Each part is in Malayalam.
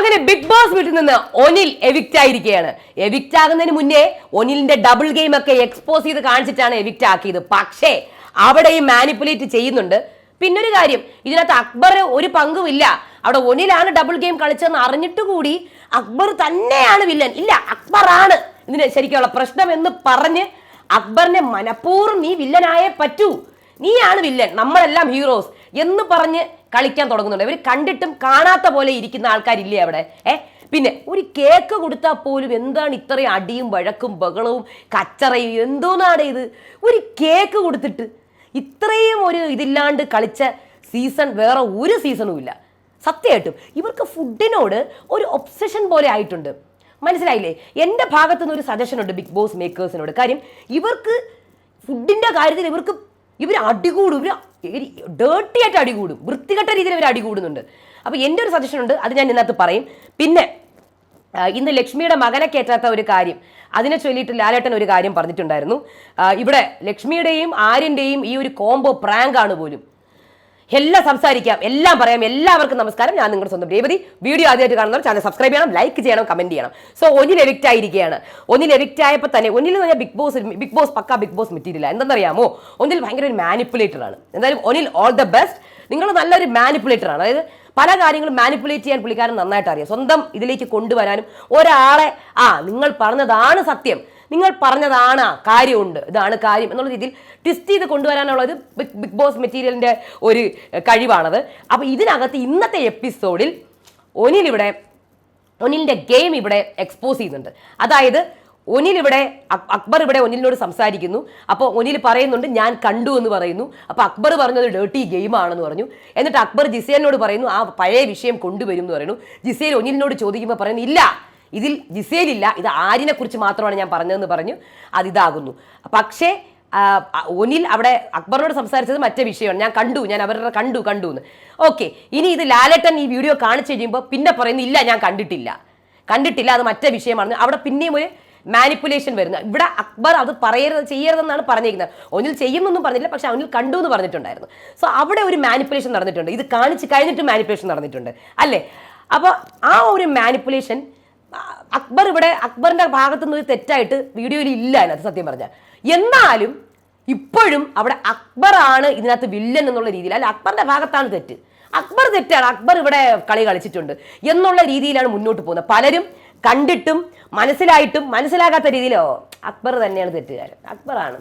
അങ്ങനെ ബിഗ് ബോസ് വീട്ടിൽ നിന്ന് ഒനിൽ എവിക്റ്റ് ആയിരിക്കുകയാണ്. എവിക്റ്റ് ആകുന്നതിന് മുന്നേ ഒനിലിന്റെ ഡബിൾ ഗെയിം ഒക്കെ എക്സ്പോസ് ചെയ്ത് കാണിച്ചിട്ടാണ് എവിക്റ്റ് ആക്കിയത്. പക്ഷേ അവിടെ ഈ മാനിപ്പുലേറ്റ് ചെയ്യുന്നുണ്ട്. പിന്നൊരു കാര്യം ഇതിനകത്ത് അക്ബർ ഒരു പങ്കുമില്ല അവിടെ ഒനിലാണ് ഡബിൾ ഗെയിം കളിച്ചതെന്ന് അറിഞ്ഞിട്ട് കൂടി അക്ബർ തന്നെയാണ് വില്ലൻ. ഇല്ല അക്ബറാണ് ഇതിന് ശരിക്കുള്ള പ്രശ്നം എന്ന് പറഞ്ഞ് അക്ബറിനെ മനഃപൂർവം നീ വില്ലനായേ പറ്റൂ. നീയാണ് വില്ലൻ നമ്മളെല്ലാം ഹീറോസ് എന്ന് പറഞ്ഞ് കളിക്കാൻ തുടങ്ങുന്നുണ്ട്. ഇവർ കണ്ടിട്ടും കാണാത്ത പോലെ ഇരിക്കുന്ന ആൾക്കാരില്ലേ അവിടെ? ഏ? പിന്നെ ഒരു കേക്ക് കൊടുത്താൽ പോലും എന്താണ് ഇത്രയും അടിയും വഴക്കും ബഹളവും കച്ചറയും എന്തോന്നാണ് ഇത്? ഒരു കേക്ക് കൊടുത്തിട്ട് ഇത്രയും ഒരു ഇതില്ലാണ്ട് കളിച്ച സീസൺ വേറെ ഒരു സീസണും ഇല്ല. സത്യമായിട്ടും ഇവർക്ക് ഫുഡിനോട് ഒരു ഒബ്സഷൻ പോലെ ആയിട്ടുണ്ട്. മനസ്സിലായില്ലേ? എന്റെ ഭാഗത്തു നിന്ന് ഒരു സജഷൻ ഉണ്ട് ബിഗ് ബോസ് മേക്കേഴ്സിനോട് കാര്യം ഇവർക്ക് ഫുഡിന്റെ കാര്യത്തിൽ ഇവർക്ക് ഇവർ അടികൂടും. ഇവർ ഡേർട്ടി ആയിട്ട് അടികൂടും വൃത്തികെട്ട രീതിയിൽ ഇവർ അടികൂടുന്നുണ്ട് അപ്പോൾ എന്റെ ഒരു സജഷൻ ഉണ്ട് അത് ഞാൻ ഇതിനകത്ത് പറയും. പിന്നെ ഇന്ന് ലക്ഷ്മിയുടെ മകനെ കയറ്റാത്ത ഒരു കാര്യം അതിനെ ചൊല്ലിയിട്ട് ലാലേട്ടൻ ഒരു കാര്യം പറഞ്ഞിട്ടുണ്ടായിരുന്നു. ഇവിടെ ലക്ഷ്മിയുടെയും ആര്യന്റെയും ഈ ഒരു കോംബോ പ്രാങ്കാണ് പോലും. എല്ലാം സംസാരിക്കാം എല്ലാം പറയാം. എല്ലാവർക്കും നമസ്കാരം. ഞാൻ നിങ്ങളുടെ സ്വന്തം രേവതി. വീഡിയോ ആദ്യമായിട്ട് കാണുന്നവർ ചാനൽ സബ്സ്ക്രൈബ് ചെയ്യണം ലൈക്ക് ചെയ്യണം കമന്റ് ചെയ്യണം. സോ ഒന്നിൽ എഡിക്റ്റ് ആയിരിക്കുകയാണ്. ഒന്നിൽ എഡിക്റ്റ് ആയപ്പോൾ തന്നെ ഒന്നിൽ എന്ന് പറഞ്ഞാൽ ബിഗ് ബോസ് ബിഗ് ബോസ് പക്ക ബിഗ് ബോസ് മെറ്റീരിയൽ എന്തെന്നറിയാമോ? ഒന്നിൽ ഭയങ്കര ഒരു മാനിപ്പുലേറ്റർ ആണ്. എന്തായാലും ഒന്നിൽ ഓൾ ദ ബെസ്റ്റ് നിങ്ങൾ നല്ലൊരു മാനിപ്പുലേറ്റർ ആണ്. അതായത് പല കാര്യങ്ങളും മാനിപ്പുലേറ്റ് ചെയ്യാൻ പുള്ളിക്കാരൻ നന്നായിട്ട് അറിയാം. സ്വന്തം ഇതിലേക്ക് കൊണ്ടുവരാനും ഒരാളെ ആ നിങ്ങൾ പറഞ്ഞതാണ് സത്യം. നിങ്ങൾ പറഞ്ഞതാണ് കാര്യമുണ്ട്. ഇതാണ് കാര്യം എന്നുള്ള രീതിയിൽ ട്വിസ്റ്റ് ചെയ്ത് കൊണ്ടുവരാനുള്ളത് ബിഗ് ബോസ് മെറ്റീരിയലിന്റെ ഒരു കഴിവാണത്. അപ്പോൾ ഇതിനകത്ത് ഇന്നത്തെ എപ്പിസോഡിൽ ഒനിലിവിടെ ഒനിലിന്റെ ഗെയിം ഇവിടെ എക്സ്പോസ് ചെയ്യുന്നുണ്ട്. അതായത് ഒനിൽ ഇവിടെ അക്ബർ ഇവിടെ ഒനിലിനോട് സംസാരിക്കുന്നു. അപ്പോൾ ഒനിൽ പറയുന്നുണ്ട് ഞാൻ കണ്ടു എന്ന് പറയുന്നു. അപ്പോൾ അക്ബർ പറഞ്ഞത് ഡേർട്ടി ഗെയിമാണെന്ന് പറഞ്ഞു. എന്നിട്ട് അക്ബർ ജിസേലിനോട് പറയുന്നു ആ പഴയ വിഷയം കൊണ്ടുവരും എന്ന് പറയുന്നു. ജിസേൽ ഒനിലിനോട് ചോദിക്കുമ്പോൾ പറയുന്നു ഇല്ല ഇതിൽ ജിസേലില്ല ഇത് ആരിനെ കുറിച്ച് മാത്രമാണ് ഞാൻ പറഞ്ഞതെന്ന് പറഞ്ഞു അതിതാകുന്നു പക്ഷേ ഒനിൽ അവിടെ അക്ബറിനോട് സംസാരിച്ചത് മറ്റേ വിഷയമാണ്. ഞാൻ കണ്ടു ഞാൻ അവരുടെ കണ്ടു കണ്ടു എന്ന് ഓക്കെ ഇനി ഇത് ലാലേട്ടൻ ഈ വീഡിയോ കാണിച്ചു കഴിയുമ്പോൾ പിന്നെ പറയുന്നു ഇല്ല ഞാൻ കണ്ടിട്ടില്ല. കണ്ടിട്ടില്ല അത് മറ്റേ വിഷയമാണ് അവിടെ പിന്നെയും ഒരു മാനിപ്പുലേഷൻ വരുന്നത് ഇവിടെ അക്ബർ അത് പറയരുത് ചെയ്യരുതെന്നാണ് പറഞ്ഞിരിക്കുന്നത്. ഒന്നിൽ ചെയ്യുന്നൊന്നും പറഞ്ഞില്ല പക്ഷെ അവനിൽ കണ്ടു എന്ന് പറഞ്ഞിട്ടുണ്ടായിരുന്നു. സോ അവിടെ ഒരു മാനിപ്പുലേഷൻ നടന്നിട്ടുണ്ട്. ഇത് കാണിച്ച് കഴിഞ്ഞിട്ട് മാനിപ്പുലേഷൻ നടന്നിട്ടുണ്ട്. അല്ലേ? അപ്പോൾ ആ ഒരു മാനിപ്പുലേഷൻ അക്ബർ ഇവിടെ അക്ബറിന്റെ ഭാഗത്തു നിന്ന് തെറ്റായിട്ട് വീഡിയോയിൽ ഇല്ല അതിനകത്ത് സത്യം പറഞ്ഞാൽ. എന്നാലും ഇപ്പോഴും അവിടെ അക്ബറാണ് ഇതിനകത്ത് വില്ലൻ എന്നുള്ള രീതിയിൽ. അല്ല അക്ബറിന്റെ ഭാഗത്താണ് തെറ്റ്. അക്ബർ തെറ്റാണ്. അക്ബർ ഇവിടെ കളി കളിച്ചിട്ടുണ്ട് എന്നുള്ള രീതിയിലാണ് മുന്നോട്ട് പോകുന്നത്. പലരും കണ്ടിട്ടും മനസ്സിലായിട്ടും മനസ്സിലാകാത്ത രീതിയിലോ അക്ബർ തന്നെയാണ് തെറ്റുകാരൻ. അക്ബറാണ്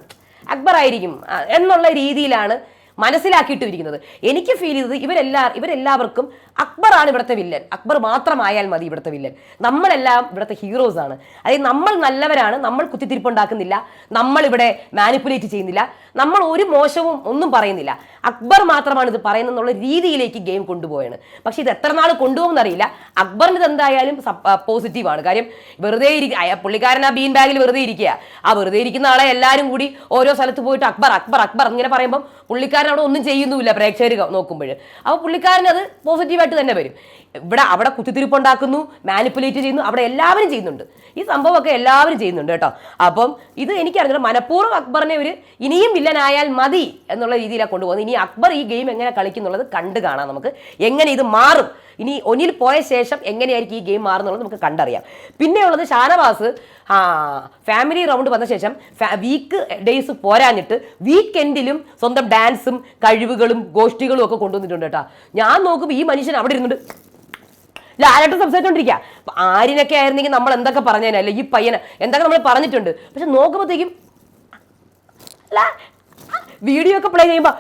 അക്ബർ ആയിരിക്കും എന്നുള്ള രീതിയിലാണ് മനസ്സിലാക്കിയിട്ട് ഇരിക്കുന്നത് എനിക്ക് ഫീൽ ചെയ്തത് ഇവരെല്ലാ ഇവരെല്ലാവർക്കും അക്ബറാണ് ഇവിടുത്തെ വില്ലൻ. അക്ബർ മാത്രമായാൽ മതി ഇവിടുത്തെ വില്ലൻ. നമ്മളെല്ലാം ഇവിടുത്തെ ഹീറോസ് ആണ്. അതായത് നമ്മൾ നല്ലവരാണ് നമ്മൾ കുത്തിത്തിരിപ്പുണ്ടാക്കുന്നില്ല നമ്മൾ ഇവിടെ മാനിപ്പുലേറ്റ് ചെയ്യുന്നില്ല നമ്മൾ ഒരു മോശവും ഒന്നും പറയുന്നില്ല. അക്ബർ മാത്രമാണ് ഇത് പറയുന്നത് എന്നുള്ള രീതിയിലേക്ക് ഗെയിം കൊണ്ടുപോയാണ് പക്ഷേ ഇത് എത്ര നാൾ കൊണ്ടുപോകുമെന്ന് അറിയില്ല. അക്ബറിന് എന്തായാലും പോസിറ്റീവാണ് കാര്യം വെറുതെ ഇരിക്കുക പുള്ളിക്കാരൻ ആ ബീൻ ബാഗിൽ വെറുതെ ഇരിക്കുക ആ വെറുതെ ഇരിക്കുന്ന ആളെ എല്ലാവരും കൂടി ഓരോ സ്ഥലത്ത് പോയിട്ട് അക്ബർ അക്ബർ അക്ബർ ഇങ്ങനെ പറയുമ്പം പുള്ളിക്കാരൻ അവിടെ ഒന്നും ചെയ്യുന്നുമില്ല പ്രേക്ഷകർ നോക്കുമ്പോൾ അപ്പോൾ പുള്ളിക്കാരൻ അത് പോസിറ്റീവായിട്ട് തന്നെ വരും. ഇവിടെ അവിടെ കുത്തിത്തിരിപ്പുണ്ടാക്കുന്നു മാനിപ്പുലേറ്റ് ചെയ്യുന്നു അവിടെ എല്ലാവരും ചെയ്യുന്നുണ്ട്. ഈ സംഭവമൊക്കെ എല്ലാവരും ചെയ്യുന്നുണ്ട് കേട്ടോ. അപ്പം ഇത് എനിക്കറിഞ്ഞില്ല മനഃപൂർവം അക്ബറിനെ ഒരു ഇനിയും വില്ലനായാൽ മതി എന്നുള്ള രീതിയിലാണ് കൊണ്ടുപോകുന്നത്. ഇനി അക്ബർ ഈ ഗെയിം എങ്ങനെ കളിക്കുന്നുള്ളത് കണ്ടു കാണാം നമുക്ക്. എങ്ങനെ ഇത് മാറും? ഇനി ഒനിൽ പോയ ശേഷം എങ്ങനെയായിരിക്കും ഈ ഗെയിം മാറുന്നുള്ളത് നമുക്ക് കണ്ടറിയാം. പിന്നെയുള്ളത് ഷാനവാസ് ആ ഫാമിലി റൗണ്ട് വന്ന ശേഷം വീക്ക് ഡേയ്സ് പോരാഞ്ഞിട്ട് വീക്കെൻഡിലും സ്വന്തം ഡാൻസും കഴിവുകളും ഗോഷ്ഠികളും ഒക്കെ കൊണ്ടുവന്നിട്ടുണ്ട് കേട്ടോ. ഞാൻ നോക്കുമ്പോൾ ഈ മനുഷ്യൻ അവിടെ ഇരുന്നിട്ട് ലാലായിട്ട് സംസാരിച്ചോണ്ടിരിക്കുക അപ്പൊ ആരിനൊക്കെ ആയിരുന്നെങ്കിൽ നമ്മൾ എന്തൊക്കെ പറഞ്ഞേനല്ലേ ഈ പയ്യന് എന്തൊക്കെ നമ്മൾ പറഞ്ഞിട്ടുണ്ട്? പക്ഷെ നോക്കുമ്പോഴത്തേക്കും വീഡിയോ ഒക്കെ പ്ലേ ചെയ്യുമ്പോൾ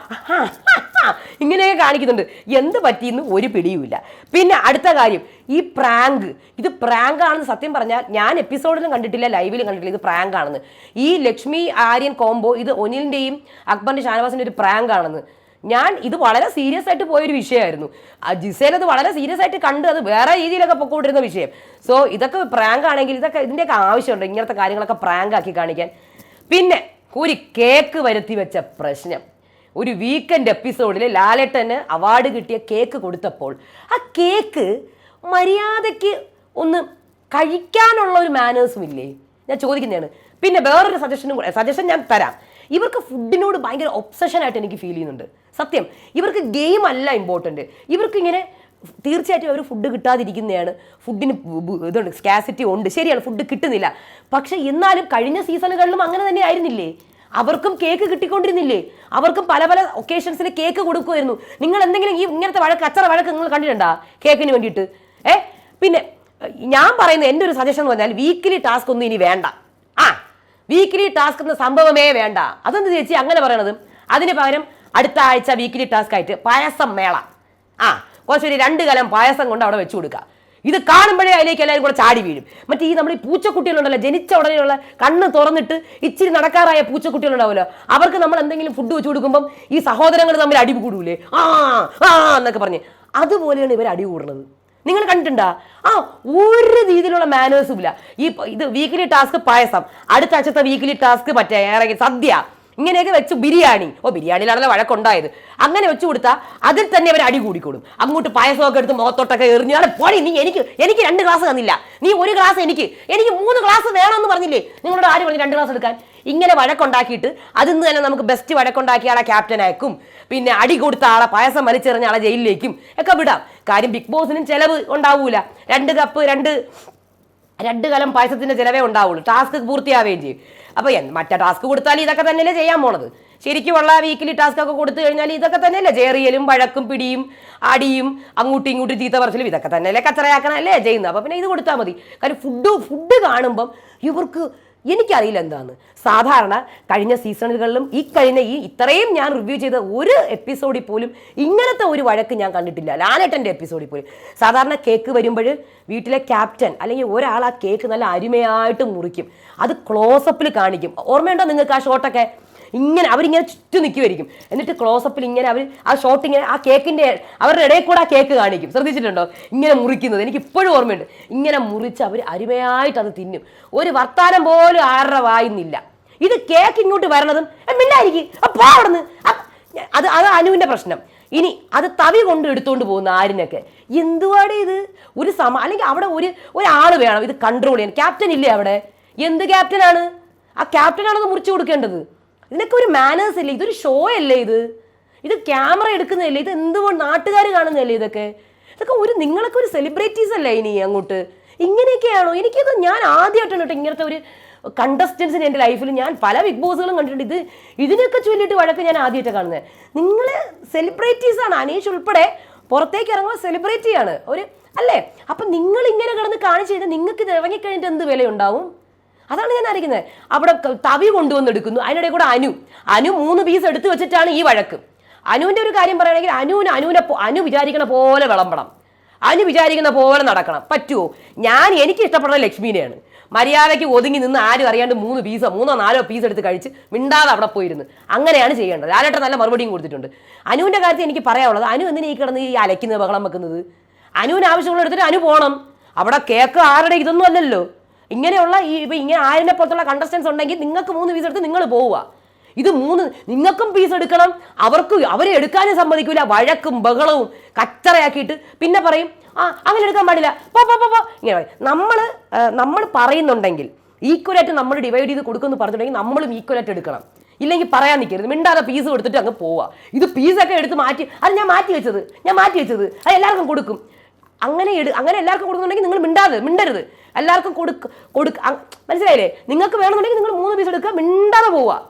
ഇങ്ങനെയൊക്കെ കാണിക്കുന്നുണ്ട്. എന്ത് പറ്റിയെന്ന് ഒരു പിടിയുമില്ല. പിന്നെ അടുത്ത കാര്യം ഈ പ്രാങ്ക്. ഇത് പ്രാങ്ക് ആണെന്ന് സത്യം പറഞ്ഞാൽ ഞാൻ എപ്പിസോഡിലും കണ്ടിട്ടില്ല ലൈവിലും കണ്ടിട്ടില്ല ഇത് പ്രാങ്ക് ആണെന്ന് ഈ ലക്ഷ്മി ആര്യൻ കോംബോ ഇത് ഒനിലിന്റെയും അക്ബറിന്റെ ഷാനവാസിന്റെ ഒരു പ്രാങ്ക് ആണെന്ന് ഞാൻ ഇത് വളരെ സീരിയസ് ആയിട്ട് പോയൊരു വിഷയമായിരുന്നു. ജിസേൽ അത് വളരെ സീരിയസ് ആയിട്ട് കണ്ട് അത് വേറെ രീതിയിലൊക്കെ പൊക്കോണ്ടിരുന്ന വിഷയം. സോ ഇതൊക്കെ പ്രാങ്ക് ആണെങ്കിൽ ഇതൊക്കെ ഇതിന്റെയൊക്കെ ആവശ്യമുണ്ട് ഇങ്ങനത്തെ കാര്യങ്ങളൊക്കെ പ്രാങ്ക് ആക്കി കാണിക്കാൻ. പിന്നെ ഒരു കേക്ക് വരുത്തി വെച്ച പ്രശ്നം. ഒരു വീക്കെൻഡ് എപ്പിസോഡിൽ ലാലേട്ടന് അവാർഡ് കിട്ടിയ കേക്ക് കൊടുത്തപ്പോൾ ആ കേക്ക് മര്യാദയ്ക്ക് ഒന്ന് കഴിക്കാനുള്ള ഒരു മാനേഴ്സും ഇല്ലേ? ഞാൻ ചോദിക്കുന്നതാണ്. പിന്നെ വേറൊരു സജഷനും കൂടെ സജഷൻ ഞാൻ തരാം. ഇവർക്ക് ഫുഡിനോട് ഭയങ്കര ഒബ്സഷൻ ആയിട്ട് എനിക്ക് ഫീൽ ചെയ്യുന്നുണ്ട്. സത്യം. ഇവർക്ക് ഗെയിം അല്ല ഇമ്പോർട്ടന്റ് ഇവർക്ക് ഇങ്ങനെ തീർച്ചയായിട്ടും അവർ ഫുഡ് കിട്ടാതിരിക്കുന്നതാണ്. ഫുഡിന് ഇതുണ്ട് സ്കാസിറ്റി ഉണ്ട്. ശരിയാണ് ഫുഡ് കിട്ടുന്നില്ല. പക്ഷെ എന്നാലും കഴിഞ്ഞ സീസണുകളിലും അങ്ങനെ തന്നെ ആയിരുന്നില്ലേ? അവർക്കും കേക്ക് കിട്ടിക്കൊണ്ടിരുന്നില്ലേ? അവർക്കും പല പല ഒക്കേഷൻസിൽ കേക്ക് കൊടുക്കുമായിരുന്നു. നിങ്ങൾ എന്തെങ്കിലും ഈ ഇങ്ങനത്തെ വഴക്ക് അച്ചറ വഴക്ക് നിങ്ങൾ കണ്ടിട്ടുണ്ടാ? കേക്കിന് വേണ്ടിയിട്ട്. ഏ? പിന്നെ ഞാൻ പറയുന്ന എന്റെ ഒരു സജഷൻ എന്ന് പറഞ്ഞാൽ വീക്കിലി ടാസ്ക് ഒന്നും ഇനി വേണ്ട. ആ വീക്കിലി ടാസ്ക് എന്ന സംഭവമേ വേണ്ട. അതെന്ത് ചേച്ചി? അങ്ങനെ പറയണത്. അതിന് പകരം അടുത്ത ആഴ്ച വീക്കിലി ടാസ്ക് ആയിട്ട് പായസം മേള. ആ കുറച്ചൊരു രണ്ട് കലം പായസം കൊണ്ട് അവിടെ വെച്ചു കൊടുക്കുക. ഇത് കാണുമ്പോഴേ അതിലേക്ക് എല്ലാവരും കൂടെ ചാടി വീഴും. മറ്റേ ഈ നമ്മുടെ ഈ പൂച്ചക്കുട്ടികളുണ്ടല്ലോ ജനിച്ച ഉടനെയുള്ള കണ്ണ് തുറന്നിട്ട് ഇച്ചിരി നടക്കാറായ പൂച്ചക്കുട്ടികളുണ്ടാവുമല്ലോ. അവർക്ക് നമ്മൾ എന്തെങ്കിലും ഫുഡ് വെച്ച് കൊടുക്കുമ്പം ഈ സഹോദരങ്ങൾ തമ്മിൽ അടി കൂടൂലേ. ആ ആ എന്നൊക്കെ പറഞ്ഞ്. അതുപോലെയാണ് ഇവർ അടി കൂടുന്നത്. നിങ്ങൾ കണ്ടിട്ടുണ്ടാ? ആ ഒരു രീതിയിലുള്ള മാനേഴ്സും ഇല്ല. ഈ ഇത് വീക്കിലി ടാസ്ക് പായസം. അടുത്ത ആഴ്ചത്തെ വീക്കിലി ടാസ്ക് മറ്റേ ഏറെ സദ്യ. ഇങ്ങനെയൊക്കെ വെച്ച് ബിരിയാണി. ഓ ബിരിയാണിയിലാണല്ലോ വഴക്കുണ്ടായത്. അങ്ങനെ വെച്ചു കൊടുത്താൽ അതിൽ തന്നെ അവർ അടി കൂടിക്കൊടും. അങ്ങോട്ട് പായസമൊക്കെ എടുത്ത് മുഖത്തോട്ടൊക്കെ എറിഞ്ഞാൽ പോടി നീ എനിക്ക് എനിക്ക് രണ്ട് ഗ്ലാസ് തന്നില്ല. നീ ഒരു ഗ്ലാസ് എനിക്ക് എനിക്ക് മൂന്ന് ഗ്ലാസ് വേണമെന്ന് പറഞ്ഞില്ലേ? നിങ്ങളോട് ആര് പറഞ്ഞു രണ്ട് ഗ്ലാസ് എടുക്കാൻ? ഇങ്ങനെ വഴക്കുണ്ടാക്കിയിട്ട് അതിൽ നിന്ന് തന്നെ നമുക്ക് ബെസ്റ്റ് വഴക്കുണ്ടാക്കിയ ആളെ ക്യാപ്റ്റൻ ആക്കും. പിന്നെ അടി കൊടുത്ത ആളെ പായസം വലിച്ചെറിഞ്ഞ ആളെ ജയിലിലേക്കും ഒക്കെ വിടാം. കാര്യം ബിഗ് ബോസിനും ചിലവ് ഉണ്ടാവൂല. രണ്ട് കപ്പ് രണ്ട് രണ്ട് കലം പായസത്തിന്റെ ചിലവേ ഉണ്ടാവുള്ളൂ. ടാസ്ക് പൂർത്തിയാവുകയും ചെയ്യും. അപ്പോൾ മറ്റേ ടാസ്ക് കൊടുത്താൽ ഇതൊക്കെ തന്നെയല്ലേ ചെയ്യാൻ പോണത്? ശരിക്കുമുള്ള വീക്കിലി ടാസ്ക് ഒക്കെ കൊടുത്തു കഴിഞ്ഞാൽ ഇതൊക്കെ തന്നെയല്ലേ? ചേറിയലും വഴക്കും പിടിയും അടിയും അങ്ങോട്ടും ഇങ്ങോട്ടും ചീത്ത പറച്ചിലും ഇതൊക്കെ തന്നെയല്ലേ കച്ചറയാക്കണല്ലേ ചെയ്യുന്നത്? അപ്പോൾ പിന്നെ ഇത് കൊടുത്താൽ മതി. കാര്യം ഫുഡ് ഫുഡ് കാണുമ്പം ഇവർക്ക് എനിക്കറിയില്ല എന്താണ് സാധാരണ കഴിഞ്ഞ സീസണുകളിലും ഈ കഴിഞ്ഞ ഈ ഇത്രയും ഞാൻ റിവ്യൂ ചെയ്ത ഒരു എപ്പിസോഡിൽ പോലും ഇങ്ങനത്തെ ഒരു വഴക്ക് ഞാൻ കണ്ടിട്ടില്ല. ലാലേട്ടന്റെ എപ്പിസോഡിൽ പോലും. സാധാരണ കേക്ക് വരുമ്പോൾ വീട്ടിലെ ക്യാപ്റ്റൻ അല്ലെങ്കിൽ ഒരാൾ ആ കേക്ക് നല്ല അരുമയായിട്ട് മുറിക്കും. അത് ക്ലോസപ്പിൽ കാണിക്കും. ഓർമ്മയുണ്ടോ നിങ്ങൾക്ക് ആ ഷോട്ടൊക്കെ ഇങ്ങനെ അവരിങ്ങനെ ചുറ്റും നിൽക്കുമായിരിക്കും എന്നിട്ട് ക്ലോസപ്പിൽ ഇങ്ങനെ അവർ ആ ഷോട്ട് ഇങ്ങനെ ആ കേക്കിന്റെ അവരുടെ ഇടയിൽ കൂടെ ആ കേക്ക് കാണിക്കും. ശ്രദ്ധിച്ചിട്ടുണ്ടോ? ഇങ്ങനെ മുറിക്കുന്നത്. എനിക്ക് ഇപ്പോഴും ഓർമ്മയുണ്ട്. ഇങ്ങനെ മുറിച്ച് അവർ അരുമയായിട്ട് അത് തിന്നും. ഒരു വർത്താനം പോലും ആരുടെ വായുന്നില്ല ഇത് കേക്ക് ഇങ്ങോട്ട് വരണതും "ഏ, മിണ്ടായിരിക്കും. അപ്പോ അവിടുന്ന്. അപ്പ് അത് അത് അനുവിന്റെ പ്രശ്നം. ഇനി അത് തവി കൊണ്ട് എടുത്തുകൊണ്ട് പോകുന്ന ആരിനൊക്കെ? എന്തുവാടെ ഇത്? ഒരു സമ അല്ലെങ്കിൽ അവിടെ ഒരു ഒരാൾ വേണം. ഇത് കൺട്രോൾ ചെയ്യാൻ. ക്യാപ്റ്റൻ ഇല്ലേ അവിടെ? എന്ത് ക്യാപ്റ്റനാണ് ആ ക്യാപ്റ്റനാണത് മുറിച്ചു കൊടുക്കേണ്ടത്? ഇതിനൊക്കെ ഒരു മാനേഴ്സ് അല്ലേ? ഇതൊരു ഷോ അല്ലേ ഇത്? ഇത് ക്യാമറ എടുക്കുന്നതല്ലേ? ഇത് എന്തുകൊണ്ട് നാട്ടുകാർ കാണുന്നതല്ലേ ഇതൊക്കെ? ഇതൊക്കെ ഒരു നിങ്ങളൊക്കെ ഒരു സെലിബ്രിറ്റീസ് അല്ലേ ഇനി അങ്ങോട്ട്? ഇങ്ങനെയൊക്കെയാണോ? എനിക്കത് ഞാൻ ആദ്യമായിട്ടാണ് കേട്ടോ ഇങ്ങനത്തെ ഒരു കണ്ടസ്റ്റൻസിന് എന്റെ ലൈഫിൽ ഞാൻ പല ബിഗ് ബോസുകളും കണ്ടിട്ടുണ്ട്. ഇത് ഇതിനൊക്കെ ചൊല്ലിയിട്ട് വഴക്ക് ഞാൻ ആദ്യമായിട്ട് കാണുന്നത് നിങ്ങൾ സെലിബ്രിറ്റീസ് ആണ്. അനീഷ് ഉൾപ്പെടെ പുറത്തേക്ക് ഇറങ്ങുമ്പോൾ സെലിബ്രിറ്റിയാണ് ഒരു അല്ലേ? അപ്പം നിങ്ങൾ ഇങ്ങനെ കിടന്ന് കാണിച്ചു കഴിഞ്ഞാൽ നിങ്ങൾക്ക് ഇത് ഇറങ്ങിക്കഴിഞ്ഞിട്ട് എന്ത് വിലയുണ്ടാവും? അതാണ് ഞാൻ അറിയിക്കുന്നത് അവിടെ തവി കൊണ്ടുവന്നെടുക്കുന്നു അതിനിടയിൽ അതിനിടെ കൂടെ അനു. അനു മൂന്ന് പീസ് എടുത്തു വെച്ചിട്ടാണ് ഈ വഴക്ക്. അനുവിന്റെ ഒരു കാര്യം പറയുകയാണെങ്കിൽ അനുവിന് അനുവിനെ അനു വിചാരിക്കണ പോലെ വിളമ്പണം. അനു വിചാരിക്കുന്ന പോലെ നടക്കണം. പറ്റുമോ ഞാൻ എനിക്ക് ഇഷ്ടപ്പെടുന്ന ലക്ഷ്മീനെയാണ്. മര്യാദയ്ക്ക് ഒതുങ്ങി നിന്ന് ആരും അറിയാണ്ട് മൂന്ന് പീസോ മൂന്നോ നാലോ പീസ് എടുത്ത് കഴിച്ച് മിണ്ടാതെ അവിടെ പോയിരുന്നു. അങ്ങനെയാണ് ചെയ്യേണ്ടത്. ലാലേട്ടൻ നല്ല മറുപടിയും കൊടുത്തിട്ടുണ്ട്. അനുവിന്റെ കാര്യത്തിൽ എനിക്ക് പറയാനുള്ളത് അനു എന്തിനാ ഈ കിടന്ന് ഈ അലയ്ക്കുന്നത് ബഹളം വെക്കുന്നത്? അനുവിന് ആവശ്യമുള്ള എടുത്തിട്ട് അനു പോകണം അവിടെ കേക്ക് ആരുടെ ഇതൊന്നും അല്ലല്ലോ. ഇങ്ങനെയുള്ള ഈ ഇപ്പം ഇങ്ങനെ ആയിരം പോലത്തുള്ള കണ്ടസ്റ്റൻസ് ഉണ്ടെങ്കിൽ നിങ്ങൾക്ക് മൂന്ന് പീസ് എടുത്ത് നിങ്ങൾ പോവുക. ഇത് മൂന്ന് നിങ്ങൾക്കും പീസ് എടുക്കണം. അവർക്ക് അവരെ എടുക്കാനും സമ്മതിക്കില്ല വഴക്കും ബഹളവും കച്ചറയാക്കിയിട്ട് പിന്നെ പറയും ആ അങ്ങനെ എടുക്കാൻ പാടില്ല. പോ പോ പോ ഇങ്ങനെ നമ്മൾ നമ്മൾ പറയുന്നുണ്ടെങ്കിൽ ഈക്വലായിട്ട് നമ്മൾ ഡിവൈഡ് ചെയ്ത് കൊടുക്കുമെന്ന് പറഞ്ഞിട്ടുണ്ടെങ്കിൽ നമ്മളും ഈക്വലായിട്ട് എടുക്കണം. ഇല്ലെങ്കിൽ പറയാൻ നിൽക്കരുത് മിണ്ടാതെ പീസ് കൊടുത്തിട്ട് അങ്ങ് പോവുക. ഇത് പീസൊക്കെ എടുത്ത് മാറ്റി അത് ഞാൻ മാറ്റി വെച്ചത് ഞാൻ മാറ്റി വെച്ചത് അത് എല്ലാവർക്കും കൊടുക്കും. അങ്ങനെ എടു അങ്ങനെ എല്ലാവർക്കും കൊടുക്കുന്നുണ്ടെങ്കിൽ നിങ്ങൾ മിണ്ടാതെ മിണ്ടരുത്. എല്ലാവർക്കും കൊടുക്ക കൊടുക്ക. മനസ്സിലായില്ലേ? നിങ്ങൾക്ക് വേണമെന്നുണ്ടെങ്കിൽ നിങ്ങൾ മൂന്ന് പീസ് എടുക്കുക മിണ്ടാതെ പോവുക.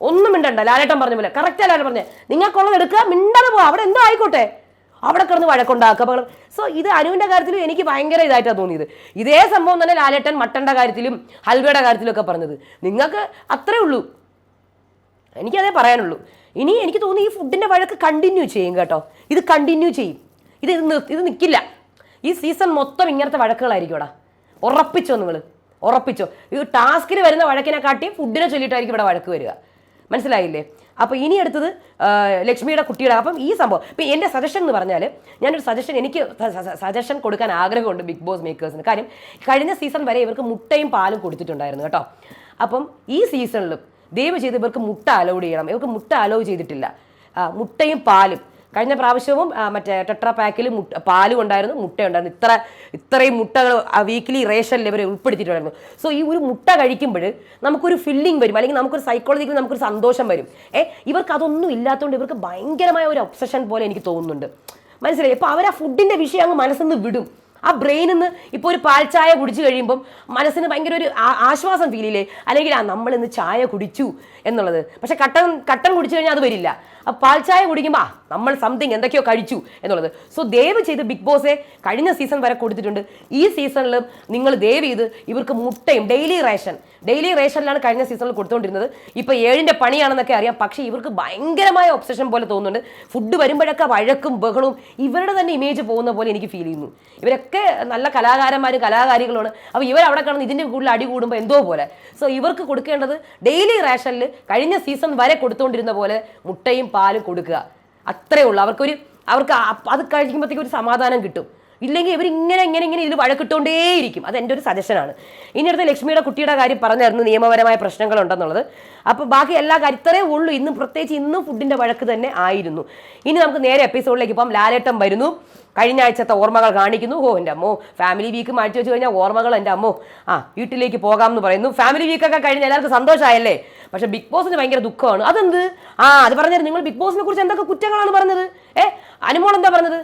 ഒന്നും മിണ്ടണ്ട. ലാലേട്ടൻ പറഞ്ഞ പോലെ. കറക്റ്റ് ലാലേട്ടൻ പറഞ്ഞേ. നിങ്ങൾക്കുള്ളത് എടുക്കുക മിണ്ടാതെ പോവുക. അവിടെ എന്തോ ആയിക്കോട്ടെ. അവിടെ കിടന്ന് വഴക്കുണ്ടാക്കുക. സോ ഇത് അനുവിന്റെ കാര്യത്തിലും എനിക്ക് ഭയങ്കര ഇതായിട്ടാണ് തോന്നിയത്. ഇതേ സംഭവം തന്നെ ലാലേട്ടൻ മട്ടന്റെ കാര്യത്തിലും ഹൽവയുടെ കാര്യത്തിലും ഒക്കെ പറഞ്ഞത്. നിങ്ങൾക്ക് അത്രേ ഉള്ളൂ. എനിക്കതേ പറയാനുള്ളൂ. ഇനി എനിക്ക് തോന്നുന്നു ഈ ഫുഡിന്റെ വഴക്ക് കണ്ടിന്യൂ ചെയ്യും കേട്ടോ. ഇത് കണ്ടിന്യൂ ചെയ്യും. ഇത് ഇത് നിൽക്കില്ല ഈ സീസൺ മൊത്തം ഇങ്ങനത്തെ വഴക്കുകളായിരിക്കും ഉറപ്പിച്ചോ നിങ്ങൾ ഉറപ്പിച്ചോ? ഈ ടാസ്കിൽ വരുന്ന വഴക്കിനെ കാട്ടി ഫുഡിനെ ചൊല്ലിയിട്ടായിരിക്കും ഇവിടെ വഴക്ക് വരിക. മനസ്സിലായില്ലേ? അപ്പോൾ ഇനി അടുത്തത് ലക്ഷ്മിയുടെ കുട്ടിയുടെ അപ്പം ഈ സംഭവം ഇപ്പം എന്റെ സജഷൻ എന്ന് പറഞ്ഞാൽ ഞാനൊരു സജഷൻ എനിക്ക് സജഷൻ കൊടുക്കാൻ ആഗ്രഹമുണ്ട് ബിഗ് ബോസ് മേക്കേഴ്സിന് കാര്യം കഴിഞ്ഞ സീസൺ വരെ ഇവർക്ക് മുട്ടയും പാലും കൊടുത്തിട്ടുണ്ടായിരുന്നു കേട്ടോ. അപ്പം ഈ സീസണിലും ദയവ് ചെയ്ത് ഇവർക്ക് മുട്ട അലൗഡ് ചെയ്യണം. ഇവർക്ക് മുട്ട അലൗ ചെയ്തിട്ടില്ല. മുട്ടയും പാലും. കഴിഞ്ഞ പ്രാവശ്യവും മറ്റേ ടെട്ര പാക്കിൽ മുട്ട പാലും ഉണ്ടായിരുന്നു മുട്ടയുണ്ടായിരുന്നു. ഇത്ര ഇത്രയും മുട്ടകൾ വീക്കിലി റേഷനിൽ ഇവരെ ഉൾപ്പെടുത്തിയിട്ടുണ്ടായിരുന്നു. സോ ഈ ഒരു മുട്ട കഴിക്കുമ്പോൾ നമുക്കൊരു ഫില്ലിംഗ് വരും. അല്ലെങ്കിൽ നമുക്കൊരു സൈക്കോളജിക്കൽ നമുക്കൊരു സന്തോഷം വരും. ഏ ഇവർക്ക് അതൊന്നും ഇല്ലാത്തതുകൊണ്ട് ഇവർക്ക് ഭയങ്കരമായ ഒരു ഒബ്സഷൻ പോലെ എനിക്ക് തോന്നുന്നുണ്ട്. മനസ്സിലായി? അപ്പോൾ അവർ ആ ഫുഡിന്റെ വിഷയം അങ്ങ് മനസ്സിൽ നിന്ന് വിടും. ആ ബ്രെയിനിൽ നിന്ന് ഇപ്പോൾ ഒരു പാൽ ചായ കുടിച്ചു കഴിയുമ്പം മനസ്സിന് ഭയങ്കര ഒരു ആശ്വാസം ഫീൽ ചെയ്യില്ലേ അല്ലെങ്കിൽ ആ നമ്മൾ ഇന്ന് ചായ കുടിച്ചു എന്നുള്ളത്. പക്ഷെ കട്ടൻ കട്ടൻ കുടിച്ചു കഴിഞ്ഞാൽ അത് വരില്ല. ആ പാൽ ചായ കുടിക്കുമ്പോൾ ആ നമ്മൾ സംതിങ് എന്തൊക്കെയോ കഴിച്ചു എന്നുള്ളത്. സോ ദയവ് ചെയ്ത് ബിഗ് ബോസെ കഴിഞ്ഞ സീസൺ വരെ കൊടുത്തിട്ടുണ്ട്. ഈ സീസണിലും നിങ്ങൾ ദയവ് ചെയ്ത് ഇവർക്ക് മുട്ടയും ഡെയിലി റേഷൻ ഡെയിലി റേഷനിലാണ് കഴിഞ്ഞ സീസണിൽ കൊടുത്തുകൊണ്ടിരുന്നത് ഇപ്പൊ ഏഴിന്റെ പണിയാണെന്നൊക്കെ അറിയാം. പക്ഷേ ഇവർക്ക് ഭയങ്കരമായ ഒബ്സഷൻ പോലെ തോന്നുന്നുണ്ട്. ഫുഡ് വരുമ്പോഴൊക്കെ വഴക്കും ബഹളവും ഇവരുടെ തന്നെ ഇമേജ് പോകുന്ന പോലെ എനിക്ക് ഫീൽ ചെയ്യുന്നു. ഇവരൊക്കെ നല്ല കലാകാരന്മാരും കലാകാരികളാണ് അപ്പോൾ ഇവർ അവിടെ കിടന്ന് ഇതിന്റെ കൂടുതൽ അടി കൂടുമ്പോൾ എന്തോ പോലെ. സോ ഇവർക്ക് കൊടുക്കേണ്ടത് ഡെയിലി റേഷനിൽ കഴിഞ്ഞ സീസൺ വരെ കൊടുത്തുകൊണ്ടിരുന്ന പോലെ മുട്ടയും പാലും കൊടുക്കുക. അത്രേ ഉള്ളൂ. അവർക്കൊരു അവർക്ക് അത് കഴിക്കുമ്പോഴത്തേക്കും ഒരു സമാധാനം കിട്ടും. ഇല്ലെങ്കിൽ ഇവരിങ്ങനെ ഇങ്ങനെ ഇങ്ങനെ ഇതിൽ വഴക്കിട്ടുകൊണ്ടേയിരിക്കും അത് എന്റെ ഒരു സജഷനാണ് ഇനി അടുത്ത് ലക്ഷ്മിയുടെ കുട്ടിയുടെ കാര്യം പറഞ്ഞായിരുന്നു നിയമപരമായ പ്രശ്നങ്ങളുണ്ടെന്നുള്ളത്. അപ്പോൾ ബാക്കി എല്ലാ കാര്യം ഇത്രേ ഉള്ളൂ. ഇന്ന് പ്രത്യേകിച്ച് ഇന്നും ഫുഡിന്റെ വഴക്ക് തന്നെ ആയിരുന്നു. ഇനി നമുക്ക് നേരെ എപ്പിസോഡിലേക്ക് പോകാം. ലാലേട്ടം വരുന്നു. കഴിഞ്ഞ ആഴ്ചത്തെ ഓർമ്മകൾ കാണിക്കുന്നു. ഓ എന്റെ അമ്മോ ഫാമിലി വീക്ക് മാറ്റി വെച്ച് കഴിഞ്ഞാൽ ഓർമ്മകൾ എന്റെ അമ്മോ. ആ വീട്ടിലേക്ക് പോകാം എന്ന് പറയുന്നു ഫാമിലി വീക്കൊക്കെ കഴിഞ്ഞ് എല്ലാവർക്കും സന്തോഷമായല്ലേ? പക്ഷേ ബിഗ് ബോസിന് ഭയങ്കര ദുഃഖമാണ്. അതെന്ത്? ആ അത് പറഞ്ഞാൽ നിങ്ങൾ ബിഗ് ബോസിനെ കുറിച്ച് എന്തൊക്കെ കുറ്റങ്ങളാണ് പറഞ്ഞത്? ഏ അനുമോൾ എന്താ പറഞ്ഞത്?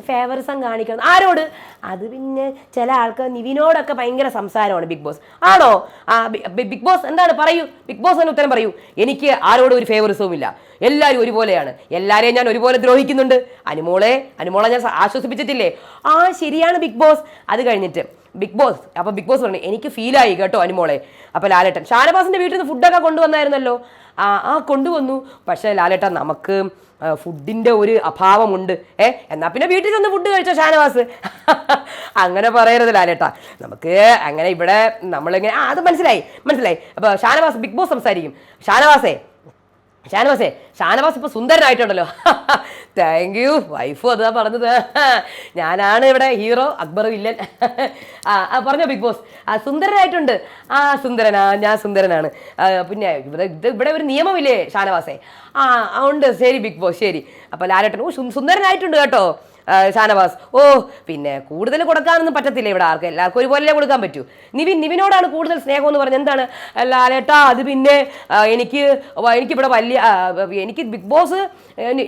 ഫേവറിസം കാണിക്കണം. ആരോട്? അത് പിന്നെ ചില ആൾക്കാർ നിവിനോടൊക്കെ ഭയങ്കര സംസാരമാണ് ബിഗ് ബോസ് ആണോ? ആ ബിഗ് ബോസ് എന്താണ്? പറയൂ. ബിഗ് ബോസ് തന്നെ ഉത്തരം പറയൂ. എനിക്ക് ആരോടും ഒരു ഫേവറിസവും ഇല്ല. എല്ലാവരും ഒരുപോലെയാണ്. എല്ലാവരെയും ഞാൻ ഒരുപോലെ ദ്രോഹിക്കുന്നുണ്ട്. അനുമോളെ അനുമോളെ ഞാൻ ആശ്വസിപ്പിച്ചിട്ടില്ലേ? ആ ശരിയാണ് ബിഗ് ബോസ് അത് കഴിഞ്ഞിട്ട് ബിഗ് ബോസ് അപ്പൊ ബിഗ് ബോസ് പറഞ്ഞു എനിക്ക് ഫീലായി കേട്ടോ അനുമോളെ. അപ്പൊ ലാലേട്ടൻ ഷാനവാസിന്റെ വീട്ടിൽ നിന്ന് ഫുഡൊക്കെ കൊണ്ടുവന്നായിരുന്നല്ലോ. ആ ആ കൊണ്ടുവന്നു. പക്ഷേ ലാലേട്ടൻ നമുക്ക് ഫുഡിന്റെ ഒരു അഭാവമുണ്ട്. ഏ എന്നാ പിന്നെ വീട്ടിൽ ചെന്ന് ഫുഡ് കഴിച്ചോ ഷാനവാസ്? അങ്ങനെ പറയരുത് ലാലേട്ടാ നമുക്ക് അങ്ങനെ ഇവിടെ നമ്മളിങ്ങനെ അത് മനസ്സിലായി മനസ്സിലായി. അപ്പൊ ഷാനവാസ് ബിഗ് ബോസ് സംസാരിക്കും. ഷാനവാസേ ഷാനവാസേ ഷാനവാസ് ഇപ്പൊ സുന്ദരനായിട്ടുണ്ടല്ലോ. താങ്ക് യു വൈഫും അതാ പറഞ്ഞത്. ഞാനാണ് ഇവിടെ ഹീറോ അക്ബറും വില്ലൻ. പറഞ്ഞോ ബിഗ് ബോസ് ആ സുന്ദരനായിട്ടുണ്ട്. ആ സുന്ദരനാ ഞാൻ സുന്ദരനാണ്. പിന്നെ ഇവിടെ ഇത് ഇവിടെ ഒരു നിയമമില്ലേ ഷാനവാസേ? ആ ഉണ്ട്. ശരി ബിഗ് ബോസ് ശരി. അപ്പൊ ലാലേട്ടൻ ഓ സുന്ദരനായിട്ടുണ്ട് കേട്ടോ. ഷാനവാസ്. ഓ പിന്നെ കൂടുതൽ കൊടുക്കാനൊന്നും പറ്റത്തില്ല ഇവിടെ ആർക്കും. എല്ലാവർക്കും ഒരുപോലെ കൊടുക്കാൻ പറ്റൂ. നിവിൻ നിവിനോടാണ് കൂടുതൽ സ്നേഹം എന്ന് പറഞ്ഞത്. എന്താണ്? ലാലേട്ടാ അത് പിന്നെ എനിക്ക് എനിക്കിവിടെ വലിയ എനിക്ക് ബിഗ് ബോസ്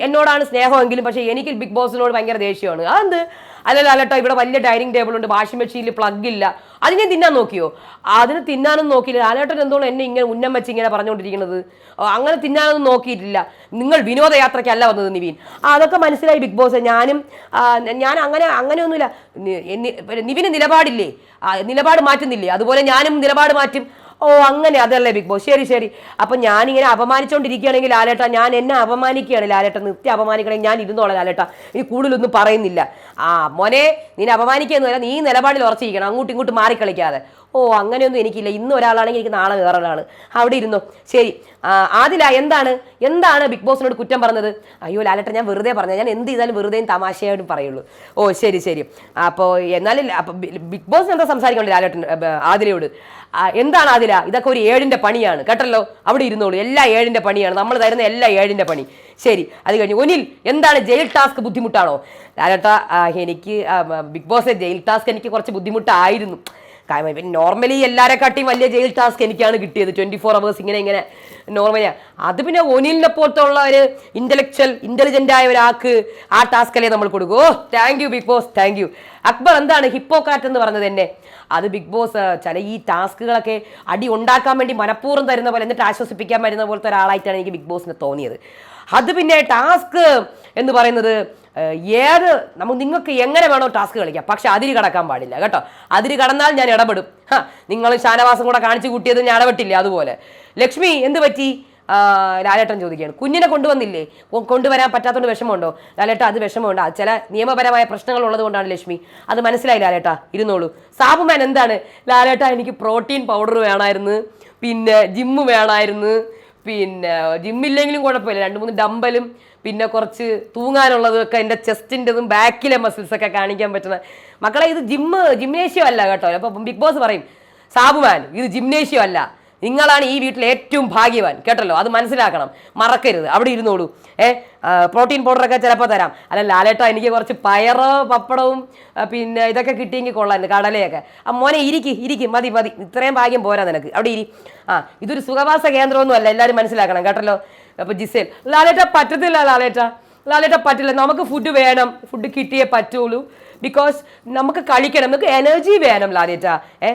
എന്നോടാണ് സ്നേഹമെങ്കിലും പക്ഷേ എനിക്ക് ബിഗ് ബോസിനോട് ഭയങ്കര ദേഷ്യമാണ്. അതെന്ത്? അല്ല അല്ലട്ടോ ഇവിടെ വലിയ ഡൈനിങ് ടേബിൾ ഉണ്ട്. വാഷിംഗ് മെഷീനിൽ പ്ലഗ് ഇല്ല. അത് ഞാൻ തിന്നാൻ നോക്കിയോ? അതിന് തിന്നാനും നോക്കിയില്ല. ലാലേട്ടൻ എന്തുകൊണ്ട് എന്നെ ഇങ്ങനെ ഉന്നം വെച്ച് ഇങ്ങനെ പറഞ്ഞുകൊണ്ടിരിക്കുന്നത്? അങ്ങനെ തിന്നാനൊന്നും നോക്കിയിട്ടില്ല. നിങ്ങൾ വിനോദയാത്രയ്ക്കല്ല വന്നത് നിവീൻ. അതൊക്കെ മനസ്സിലായി ബിഗ് ബോസ്. ഞാനും ഞാൻ അങ്ങനെ അങ്ങനെയൊന്നുമില്ല. നിവിന് നിലപാടില്ലേ? നിലപാട് മാറ്റുന്നില്ലേ? അതുപോലെ ഞാനും നിലപാട് മാറ്റും. ഓ അങ്ങനെ. അതല്ലേ ബിഗ് ബോസ്. ശരി ശരി. അപ്പൊ ഞാനിങ്ങനെ അപമാനിച്ചുകൊണ്ടിരിക്കുകയാണെങ്കിൽ ലാലേട്ട ഞാൻ എന്നെ അപമാനിക്കുകയാണ് ലാലേട്ട. നിത്യം അപമാനിക്കണമെങ്കിൽ ഞാൻ ഇരുന്നോളാം ലാലേട്ട. ഇനി കൂടുതലൊന്നും പറയുന്നില്ല. ആ മോനെ നിന്നെ അപമാനിക്കുകയൊന്നുമല്ല നീ നിലപാടിൽ ഉറച്ചിരിക്കണം. അങ്ങോട്ടും ഇങ്ങോട്ടും മാറിക്കളിക്കാതെ. ഓ അങ്ങനെയൊന്നും എനിക്കില്ല. ഇന്ന് ഒരാളാണെങ്കിൽ എനിക്ക് നാളെ വേറെ ഒരാൾ അവിടെ ഇരുന്നു. ശരി. ആദില എന്താണ്? എന്താണ് ബിഗ് ബോസിനോട് കുറ്റം പറഞ്ഞത്? അയ്യോ ലാലേട്ടൻ ഞാൻ വെറുതെ പറഞ്ഞത്. ഞാൻ എന്ത് ചെയ്താലും വെറുതെയും തമാശയായിട്ടും പറയുള്ളൂ. ഓ ശരി ശരി. അപ്പോൾ എന്നാലും അപ്പോൾ ബിഗ് ബോസ് എന്താ സംസാരിക്കണ്ടേ ലാലേട്ടൻ ആദിലയോട്? എന്താണ് ആദില? ഇതൊക്കെ ഒരു ഏഴിന്റെ പണിയാണ്. കേട്ടല്ലോ? അവിടെ ഇരുന്നോളൂ. എല്ലാ ഏഴിന്റെ പണിയാണ്. നമ്മൾ തരുന്ന എല്ലാ ഏഴിന്റെ പണി. ശരി. അത് കഴിഞ്ഞ് ഒനിൽ എന്താണ് ജയിൽ ടാസ്ക് ബുദ്ധിമുട്ടാണോ? ലാലേട്ട എനിക്ക് ബിഗ് ബോസ് ജയിൽ ടാസ്ക് എനിക്ക് കുറച്ച് ബുദ്ധിമുട്ടായിരുന്നു. ഇപ്പം നോർമലി എല്ലാരെക്കാട്ടിയും വലിയ ജയിൽ ടാസ്ക് എനിക്കാണ് കിട്ടിയത്. ട്വന്റി ഫോർ അവേഴ്സ് ഇങ്ങനെ ഇങ്ങനെ നോർമലിയാണ് അത് പിന്നെ ഒനിലിനെ പോലത്തുള്ള ഒരു ഇന്റലക്ച്വൽ ഇന്റലിജന്റ് ആയ ഒരാൾക്ക് ആ ടാസ്ക് അല്ലേ നമ്മൾ കൊടുക്കും. ഓ thank you Bigg Boss thank you Akbar എന്താണ് ഹിപ്പോകാറ്റ് എന്ന് പറഞ്ഞത് എന്നെ? അത് ബിഗ് ബോസ് ചില ഈ ടാസ്കുകളൊക്കെ അടി ഉണ്ടാക്കാൻ വേണ്ടി മനഃപൂർവം തരുന്ന പോലെ എന്നിട്ട് ആശ്വസിപ്പിക്കാൻ വരുന്ന പോലത്തെ ഒരാളായിട്ടാണ് എനിക്ക് ബിഗ് ബോസിനെ തോന്നിയത്. അത് പിന്നെ ടാസ്ക് എന്ന് പറയുന്നത് ഏത് നമുക്ക് നിങ്ങൾക്ക് എങ്ങനെ വേണോ ടാസ്ക് കളിക്കാം. പക്ഷെ അതിരി കടക്കാൻ പാടില്ല കേട്ടോ. അതിരി കടന്നാൽ ഞാൻ ഇടപെടും. നിങ്ങൾ ഷാനവാസം കൂടെ കാണിച്ചു കൂട്ടിയത് ഞാൻ ഇടപെട്ടില്ല അതുപോലെ. ലക്ഷ്മി എന്ത് പറ്റി? ലാലേട്ടൻ ചോദിക്കുകയാണ്. കുഞ്ഞിനെ കൊണ്ടുവന്നില്ലേ? കൊണ്ടുവരാൻ പറ്റാത്തതുകൊണ്ട് വിഷമമുണ്ടോ? ലാലേട്ട അത് വിഷമമുണ്ട്. ചില നിയമപരമായ പ്രശ്നങ്ങൾ ഉള്ളതുകൊണ്ടാണ് ലക്ഷ്മി. അത് മനസ്സിലായി ലാലേട്ട. ഇരുന്നോളൂ. സാബുമാൻ എന്താണ്? ലാലേട്ട എനിക്ക് പ്രോട്ടീൻ പൗഡർ വേണമായിരുന്നു പിന്നെ ജിമ്മ് വേണമായിരുന്നു പിന്നെ ജിമ്മില്ലെങ്കിലും കുഴപ്പമില്ല. രണ്ട് മൂന്ന് ഡമ്പലും പിന്നെ കുറച്ച് തൂങ്ങാനുള്ളതൊക്കെ എന്റെ ചെസ്റ്റിന്റെതും ബാക്കിലെ മസിൽസ് ഒക്കെ കാണിക്കാൻ പറ്റുന്ന മക്കളെ ഇത് ജിമ്മ് ജിംനേഷ്യം അല്ല കേട്ടോ. അപ്പം ബിഗ് ബോസ് പറയും സാബുമാൻ ഇത് ജിംനേഷ്യം അല്ല. നിങ്ങളാണ് ഈ വീട്ടിൽ ഏറ്റവും ഭാഗ്യവാൻ. കേട്ടല്ലോ? അത് മനസ്സിലാക്കണം. മറക്കരുത്. അവിടെ ഇരുന്നോളൂ. ഏ പ്രോട്ടീൻ പൗഡറൊക്കെ ചിലപ്പോൾ തരാം. അല്ല ലാലേട്ട എനിക്ക് കുറച്ച് പയറോ പപ്പടവും പിന്നെ ഇതൊക്കെ കിട്ടിയെങ്കിൽ കൊള്ളാൻ കടലയൊക്കെ. ആ മോനെ ഇരിക്ക് ഇരിക്കും. മതി മതി. ഇത്രയും ഭാഗ്യം പോരാ നിനക്ക്. അവിടെ ഇരി. ആ ഇതൊരു സുഖവാസ കേന്ദ്രമൊന്നും അല്ല എല്ലാവരും മനസ്സിലാക്കണം. കേട്ടല്ലോ? അപ്പോൾ ജിസേൽ. ലാലേട്ട പറ്റത്തില്ല ലാലേട്ട. ലാലേട്ട പറ്റില്ല. നമുക്ക് ഫുഡ് വേണം. ഫുഡ് കിട്ടിയേ പറ്റുള്ളൂ. ബിക്കോസ് നമുക്ക് കളിക്കണം. നമുക്ക് എനർജി വേണം ലാലേറ്റ ഏ?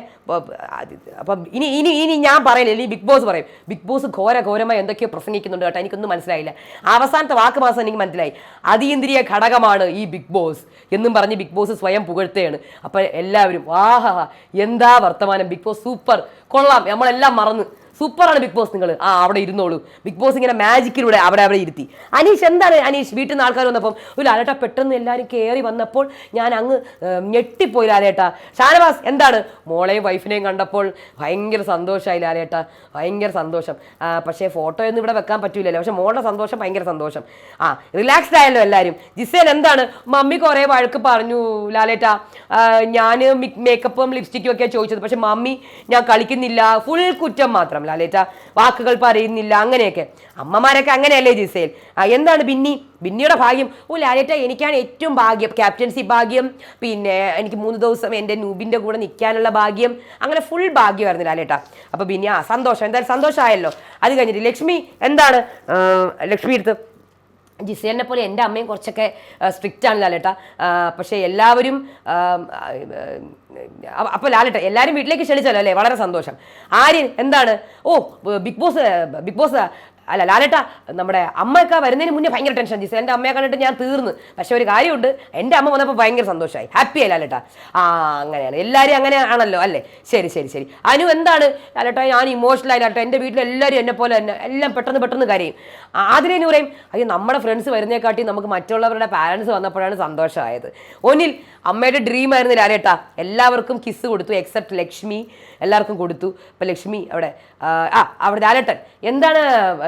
അപ്പം ഇനി ഇനി ഇനി ഞാൻ പറയില്ല ഇനി ബിഗ് ബോസ് പറയും. ബിഗ് ബോസ് ഘോര ഘോരമായി എന്തൊക്കെയോ പ്രസംഗിക്കുന്നുണ്ട് കേട്ടോ. എനിക്കൊന്നും മനസ്സിലായില്ല. അവസാനത്തെ വാക്ക് മാസം എനിക്ക് മനസ്സിലായി. അതീന്ദ്രിയ ഘടകമാണ് ഈ ബിഗ് ബോസ് എന്നും പറഞ്ഞ് ബിഗ് ബോസ് സ്വയം പുകഴ്ത്തുകയാണ്. അപ്പം എല്ലാവരും ആഹാ എന്താ വർത്തമാനം? Bigg Boss super. കൊള്ളാം. നമ്മളെല്ലാം മറന്ന്. സൂപ്പറാണ് ബിഗ് ബോസ് നിങ്ങൾ ആ അവിടെ ഇരുന്നോളൂ. ബിഗ് ബോസ് ഇങ്ങനെ മാജിക്കിലൂടെ അവിടെ അവിടെ ഇരുത്തി. അനീഷ് എന്താണ് അനീഷ്? വീട്ടിൽ നിന്ന് ആൾക്കാർ വന്നപ്പം ഒരു ലാലേട്ട പെട്ടെന്ന് എല്ലാവരും കയറി വന്നപ്പോൾ ഞാൻ അങ്ങ് ഞെട്ടിപ്പോയി ലാലേട്ട. ഷാനവാസ് എന്താണ്? മോളെയും വൈഫിനെയും കണ്ടപ്പോൾ ഭയങ്കര സന്തോഷമായി ലാലേട്ട. ഭയങ്കര സന്തോഷം. പക്ഷേ ഫോട്ടോ ഒന്നും ഇവിടെ വെക്കാൻ പറ്റൂലല്ലോ. പക്ഷേ മോളുടെ സന്തോഷം ഭയങ്കര സന്തോഷം. ആ റിലാക്സ്ഡ് ആയല്ലോ എല്ലാവരും ജിസേൽ എന്താണ്? മമ്മി കുറേ വഴക്ക് പറഞ്ഞു ലാലേട്ട. ഞാൻ മേക്കപ്പും ലിപ്സ്റ്റിക്കും ഒക്കെ ചോദിച്ചത്. പക്ഷേ മമ്മി ഞാൻ കളിക്കുന്നില്ല. ഫുൾ കുറ്റം മാത്രം. ലാലേട്ട വാക്കുകൾ പറയുന്നില്ല അങ്ങനെയൊക്കെ. അമ്മമാരൊക്കെ അങ്ങനെയല്ലേ ജിസേൽ? എന്താണ് ബിന്നി? ബിന്നിയുടെ ഭാഗ്യം? ഓ ലാലേറ്റ എനിക്കാണ് ഏറ്റവും ഭാഗ്യം. ക്യാപ്റ്റൻസി ഭാഗ്യം. പിന്നെ എനിക്ക് മൂന്ന് ദിവസം എന്റെ നൂബിന്റെ കൂടെ നിൽക്കാനുള്ള ഭാഗ്യം. അങ്ങനെ ഫുൾ ഭാഗ്യമായിരുന്നു ലാലേട്ട. അപ്പോൾ ബിന്നി ആ സന്തോഷം. എന്തായാലും സന്തോഷമായല്ലോ. അത് കഴിഞ്ഞിട്ട് ലക്ഷ്മി എന്താണ്? ലക്ഷ്മി എടുത്ത് ജിസേലിനെ പോലെ എന്റെ അമ്മയും കുറച്ചൊക്കെ സ്ട്രിക്റ്റ് ആണ് ലാലേട്ട. പക്ഷേ എല്ലാവരും അപ്പോൾ ലാലേട്ട എല്ലാവരും വീട്ടിലേക്ക് ക്ഷണിച്ചല്ലോ അല്ലേ? വളരെ സന്തോഷം. ആര്യൻ എന്താണ്? ഓ ബിഗ് ബോസ് ബിഗ് ബോസ് അല്ല ലാലേട്ട നമ്മുടെ അമ്മയൊക്കെ വരുന്നതിന് മുന്നേ ഭയങ്കര ടെൻഷൻ ജീസ് എന്റെ അമ്മയെ കണ്ടിട്ട് ഞാൻ തീർന്ന്. പക്ഷെ ഒരു കാര്യമുണ്ട് എന്റെ അമ്മ വന്നപ്പോൾ ഭയങ്കര സന്തോഷമായി ആയി ലാലേട്ട. ആ അങ്ങനെയാണ്. എല്ലാവരും അങ്ങനെ ആണല്ലോ അല്ലേ? ശരി ശരി ശരി. അനു എന്താണ്? ലാലേട്ട ഞാൻ ഇമോഷണൽ ആയി ലാലേട്ട. എന്റെ വീട്ടിൽ എല്ലാവരും എന്നെ പോലെ തന്നെ എല്ലാം പെട്ടെന്ന് പെട്ടെന്ന് കരയും. ആതിരേന്ന് പറയും അയ്യോ നമ്മുടെ ഫ്രണ്ട്സ് വരുന്നേക്കാട്ടി നമുക്ക് മറ്റുള്ളവരുടെ പാരൻസ് വന്നപ്പോഴാണ് സന്തോഷമായത്. ഒന്നിൽ അമ്മയുടെ ഡ്രീം ആയിരുന്നു ലാലേട്ട. എല്ലാവർക്കും കിസ് കൊടുത്തു എക്സെപ്റ്റ് ലക്ഷ്മി എല്ലാവർക്കും കൊടുത്തു. ഇപ്പം ലക്ഷ്മി അവിടെ ആ, അവിടുത്തെ അവിടെ ലാലേട്ടൻ എന്താണ്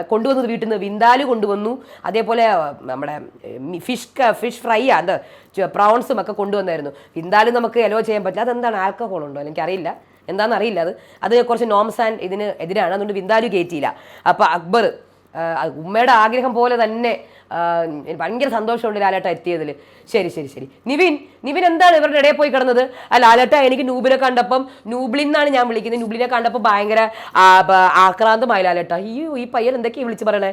കൊണ്ടുവന്നത് വീട്ടിൽ നിന്ന്? വിന്താൽ കൊണ്ടുവന്നു. അതേപോലെ നമ്മുടെ ഫിഷ് ഫിഷ് ഫ്രൈ ആ എന്താ പ്രോൺസും ഒക്കെ കൊണ്ടുവന്നായിരുന്നു. വിന്താലു നമുക്ക് എലോ ചെയ്യാൻ പറ്റില്ല. അതെന്താണ്? ആൽക്കഹോൾ ഉണ്ടോ? എനിക്കറിയില്ല. എന്താണെന്ന് അറിയില്ല അത്. അത് കുറച്ച് നോംസ് ആൻഡ് ഇതിന് എതിരാണ്. അതുകൊണ്ട് വിന്താലു കയറ്റിയില്ല. അപ്പോൾ അക്ബർ ഉമ്മയുടെ ആഗ്രഹം പോലെ തന്നെ ഭയങ്കര സന്തോഷമുണ്ട് ലാലേട്ട എത്തിയതിൽ ശരി ശരി ശരി. നിവിൻ നിവിൻ എന്താണ് ഇവരുടെ ഇടയിൽ പോയി കിടന്നത്? ആ ലാലേട്ട എനിക്ക് നൂബിനെ കണ്ടപ്പം നൂബിളിൻ എന്നാണ് ഞാൻ വിളിക്കുന്നത്. നൂബിളിനെ കണ്ടപ്പോൾ ഭയങ്കര ആക്രാന്തമായി ലാലേട്ട. അയ്യോ ഈ പയ്യൻ എന്തൊക്കെയാണ് വിളിച്ച് പറയണേ?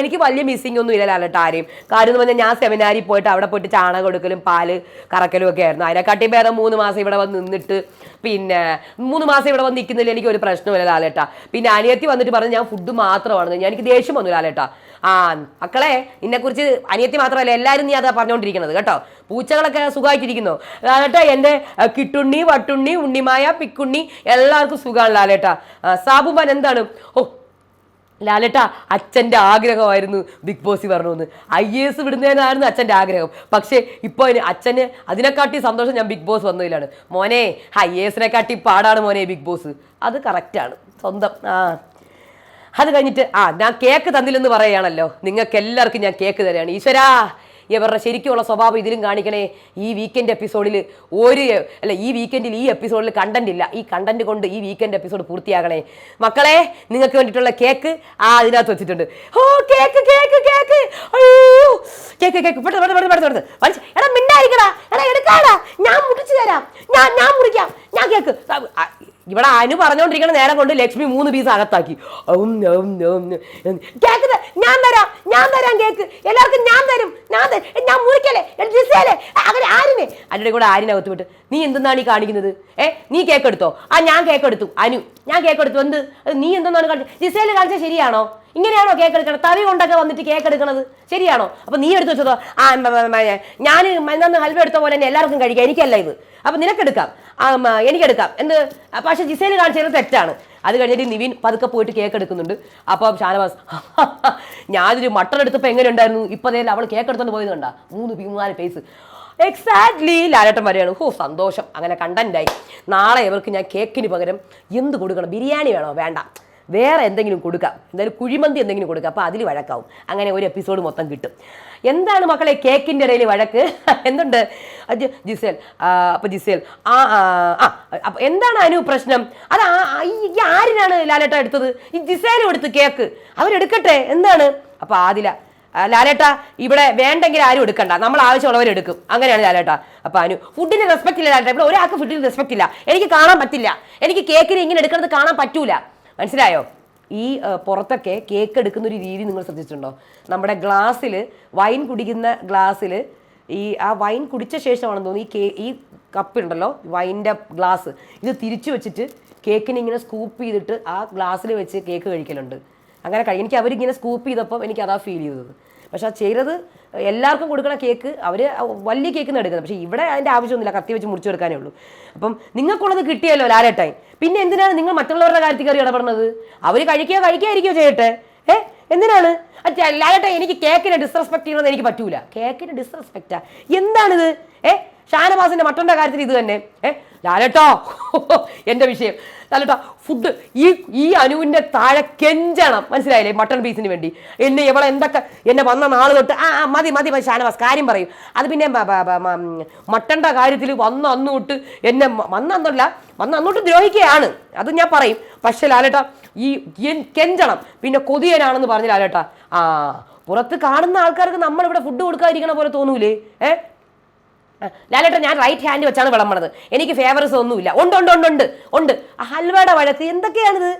എനിക്ക് വലിയ മിസ്സിംഗ് ഒന്നും ഇല്ല ലാലേട്ട ആരെയും. കാര്യം എന്ന് പറഞ്ഞാൽ ഞാൻ സെമിനാരിൽ പോയിട്ട് അവിടെ പോയിട്ട് ചാണകം കൊടുക്കലും പാൽ കറക്കലും ഒക്കെ ആയിരുന്നു. അതിനെക്കാട്ടി ഭേദം മൂന്ന് മാസം ഇവിടെ വന്ന് നിന്നിട്ട് പിന്നെ മൂന്ന് മാസം ഇവിടെ വന്ന് നിൽക്കുന്നില്ല എനിക്ക് ഒരു പ്രശ്നമില്ല ലാലേട്ട. പിന്നെ അനിയത്തി വന്നിട്ട് പറഞ്ഞു ഞാൻ ഫുഡ് മാത്രമാണ് ഞാൻ എനിക്ക് ദേഷ്യം വന്നു ലാലേട്ട. ആ മക്കളെ നിന്നെക്കുറിച്ച് അനിയത്തി മാത്രമല്ല എല്ലാവരും നീ അത് പറഞ്ഞുകൊണ്ടിരിക്കുന്നത് കേട്ടോ? പൂച്ചകളൊക്കെ സുഖമായിട്ടിരിക്കുന്നു ലാലേട്ട എന്റെ കിട്ടുണ്ണി വട്ടുണ്ണി ഉണ്ണിമായ പിക്കുണ്ണി എല്ലാവർക്കും സുഖമാണ് ലാലേട്ട. സാബുമാൻ എന്താണ്? ഓ ലാലേട്ട അച്ഛന്റെ ആഗ്രഹമായിരുന്നു ബിഗ് ബോസ് എന്ന് ഐ എ എസ് വിടുന്നതിനായിരുന്നു അച്ഛന്റെ ആഗ്രഹം. പക്ഷേ ഇപ്പോൾ അച്ഛന് അതിനെക്കാട്ടി സന്തോഷം ഞാൻ ബിഗ് ബോസ് വന്നതിലാണ്. മോനെ ഐ എ എസിനെക്കാട്ടി പാടാണ് മോനെ ബിഗ് ബോസ്. അത് കറക്റ്റാണ് സ്വന്തം ആ. അത് കഴിഞ്ഞിട്ട് ആ ഞാൻ കേക്ക് തന്നില്ലെന്ന് പറയുകയാണല്ലോ. നിങ്ങൾക്ക് എല്ലാവർക്കും ഞാൻ കേക്ക് തരാണ്. ഈശ്വരാ ഇവരുടെ ശരിക്കുമുള്ള സ്വഭാവം ഇതിലും കാണിക്കണേ. ഈ വീക്കെൻഡ് എപ്പിസോഡിൽ ഒരു അല്ല ഈ വീക്കെൻഡിൽ ഈ എപ്പിസോഡിൽ കണ്ടന്റ് ഇല്ല. ഈ കണ്ടന്റ് കൊണ്ട് ഈ വീക്കെൻഡ് എപ്പിസോഡ് പൂർത്തിയാകണേ. മക്കളെ നിങ്ങൾക്ക് വേണ്ടിയിട്ടുള്ള കേക്ക് ആ അതിനകത്ത് വെച്ചിട്ടുണ്ട്. ഓ കേക്ക് കേക്ക് കേക്ക്. അയ്യോ കേക്ക് കേക്ക്. പെട്ടെന്ന് എടാ മിണ്ടായിരിക്കടാ. എടാ എടുക്കാടാ. ഞാൻ മുറിച്ചു തരാം. ഞാൻ ഞാൻ മുറിക്കാം. ഞാൻ കേക്ക് ഇവിടെ അനു പറഞ്ഞുകൊണ്ടിരിക്കണ നേരം കൊണ്ട് ലക്ഷ്മി മൂന്ന് പീസ് അകത്താക്കി. കേക്ക് ഞാൻ തരാം ഞാൻ തരാം കേക്ക്. എല്ലാവർക്കും ഞാൻ തരും ഞാൻ തരും. ഞാൻ മുറിക്കല്ലേ? എടാ, ജിസേലേ? അങ്ങനെ ആരിനെ അതിന്റെ കൂടെ ആരിനകത്ത് വിട്ട് നീ എന്തെന്നാണ് ഈ കാണിക്കുന്നത്? ഏ നീ കേക്ക് എടുത്തോ? ആ ഞാൻ കേക്ക് എടുത്തു. അനു ഞാൻ കേക്ക് എടുത്തു. എന്ത്? നീ എന്തെന്നാണ് കാണിച്ചത്? ജിസേൽ കാണിച്ചാൽ ശരിയാണോ? ഇങ്ങനെയാണോ കേക്ക് എടുക്കണത്? തവി കൊണ്ടൊക്കെ വന്നിട്ട് കേക്ക് എടുക്കണത് ശരിയാണോ? അപ്പൊ നീ എടുത്ത് വെച്ചതോ? ആ ഞാൻ ഹൽവ എടുത്ത പോലെ തന്നെ എല്ലാവർക്കും കഴിക്കാം. എനിക്കല്ല ഇത്. അപ്പൊ നിനക്കെടുക്കാം. എനിക്കെടുക്കാം. എന്ത്? പക്ഷെ ജിസേൽ കാണിച്ചത് തെറ്റാണ്. അത് കഴിഞ്ഞിട്ട് നിവിൻ പതുക്കെ പോയിട്ട് കേക്ക് എടുക്കുന്നുണ്ട്. അപ്പോൾ ഷാനവാസ് ഞാനൊരു മട്ടൺ എടുത്തപ്പോൾ എങ്ങനെ ഉണ്ടായിരുന്നു? ഇപ്പൊ അതേ അവൾ കേക്ക് എടുത്തോണ്ട് പോയത് കണ്ടാ. മൂന്ന് പീ- മൂന്നാൽ പേസ് എക്സാക്ട്ലി ലാലേട്ടൻ വരെയാണ്. ഹോ സന്തോഷം. അങ്ങനെ കണ്ടന്റായി നാളെ ഇവർക്ക് ഞാൻ കേക്കിന് പകരം എന്ത് കൊടുക്കണം? ബിരിയാണി വേണോ? വേണ്ട. വേറെ എന്തെങ്കിലും കൊടുക്കാം. എന്തായാലും കുഴിമന്തി എന്തെങ്കിലും കൊടുക്കാം. അപ്പോൾ അതിൽ വഴക്കാവും. അങ്ങനെ ഒരു എപ്പിസോഡ് മൊത്തം കിട്ടും. എന്താണ് മക്കളെ കേക്കിന്റെ ഇടയിൽ വഴക്ക്? എന്തുണ്ട്? ജിസേൽ അപ്പൊ ജിസേൽ ആ എന്താണ് അനു പ്രശ്നം? അത് ആരിനാണ് ലാലേട്ട എടുത്തത്? ഈ ജിസേലും എടുത്ത് കേക്ക്. അവരെടുക്കട്ടെ എന്താണ്? അപ്പൊ ആദില ലാലേട്ട ഇവിടെ വേണ്ടെങ്കിൽ ആരും എടുക്കണ്ട. നമ്മൾ ആവശ്യമുള്ളവർ എടുക്കും. അങ്ങനെയാണ് ലാലേട്ട. അപ്പൊ അനു ഫുഡിന് റെസ്പെക്ട് ഇല്ല ലാലേട്ട. ഇവിടെ ഒരാൾക്ക് ഫുഡിന് റെസ്പെക്ട് ഇല്ല. എനിക്ക് കാണാൻ പറ്റില്ല. എനിക്ക് കേക്കിന് ഇങ്ങനെ എടുക്കുന്നത് കാണാൻ പറ്റൂല. മനസ്സിലായോ? ഈ പുറത്തൊക്കെ കേക്ക് എടുക്കുന്ന ഒരു രീതി നിങ്ങൾ ശ്രദ്ധിച്ചിട്ടുണ്ടോ? നമ്മുടെ ഗ്ലാസ്സിൽ വൈൻ കുടിക്കുന്ന ഗ്ലാസ്സിൽ ഈ ആ വൈൻ കുടിച്ച ശേഷമാണെന്ന് തോന്നുന്നു ഈ കേ ഈ കപ്പുണ്ടല്ലോ വൈന്റെ ഗ്ലാസ്. ഇത് തിരിച്ചു വെച്ചിട്ട് കേക്കിനെ ഇങ്ങനെ സ്കൂപ്പ് ചെയ്തിട്ട് ആ ഗ്ലാസ്സിൽ വെച്ച് കേക്ക് കഴിക്കലുണ്ട്. അങ്ങനെ കഴി എനിക്ക് അവരിങ്ങനെ സ്കൂപ്പ് ചെയ്തപ്പം എനിക്ക് അതാ ഫീൽ ചെയ്തത്. പക്ഷെ ആ ചെയ്തത് എല്ലാവർക്കും കൊടുക്കുന്ന കേക്ക് അവർ വലിയ കേക്ക് നിന്ന് എടുക്കുന്നത്. പക്ഷേ ഇവിടെ അതിന്റെ ആവശ്യമൊന്നുമില്ല. കത്തി വെച്ച് മുറിച്ച് കൊടുക്കാനേ ഉള്ളൂ. അപ്പം നിങ്ങൾക്കുള്ളത് കിട്ടിയല്ലോ ലാലേട്ടായി പിന്നെ എന്തിനാണ് നിങ്ങൾ മറ്റുള്ളവരുടെ കാര്യത്തിൽ കയറി ഇടപെടുന്നത്? അവർ കഴിക്കുകയോ കഴിക്കാതിരിക്കുകയോ ചെയ്യട്ടെ? ഏ? എന്തിനാണ്? ലാലേട്ടാ എനിക്ക് കേക്കിനെ ഡിസ്റെസ്പെക്ട് ചെയ്യണമെന്ന് എനിക്ക് പറ്റൂല. കേക്കിന് ഡിസ്റെസ്പെക്റ്റാ എന്താണിത്? ഏ? ഷാനവാസിന്റെ മട്ടന്റെ കാര്യത്തിൽ ഇത് തന്നെ. ഏ? ലാലേട്ടോ എന്റെ വിഷയം. ലാലേട്ടോ ഫുഡ് ഈ ഈ അനുവിന്റെ താഴെ കെഞ്ചണം. മനസ്സിലായില്ലേ? മട്ടൺ പീസിന് വേണ്ടി. എന്നെ ഇവളെ എന്തൊക്കെ എന്നെ വന്ന നാൾ തൊട്ട് ആ മതി മതി മതി ഷാനവാസ്. കാര്യം പറയും. അത് പിന്നെ ബ- ബ- ബ- മ- ഉം, മട്ടന്റെ കാര്യത്തിൽ വന്ന അന്ന് തൊട്ട് എന്നെ വന്ന അന്നല്ല വന്ന അന്നോട്ട് ദ്രോഹിക്കുകയാണ്. അത് ഞാൻ പറയും. പക്ഷേ ലാലേട്ടാ ഈ കെഞ്ചണം. പിന്നെ കൊതിയനാണെന്ന് പറഞ്ഞ ലാലേട്ടാ ആ പുറത്ത് കാണുന്ന ആൾക്കാർക്ക് നമ്മളിവിടെ ഫുഡ് കൊടുക്കാതിരിക്കണ പോലെ തോന്നൂലേ? ഏഹ് ലാലേട്ടൻ ഞാൻ റൈറ്റ് ഹാൻഡ് വെച്ചാണ് വിളമ്പണത്. എനിക്ക് ഫേവറസ് ഒന്നുമില്ല. ഉണ്ട് ഉണ്ട് ഉണ്ട് ഉണ്ട് ഉണ്ട്. ഹൽവയുടെ വഴക്ക് എന്തൊക്കെയാണിത്?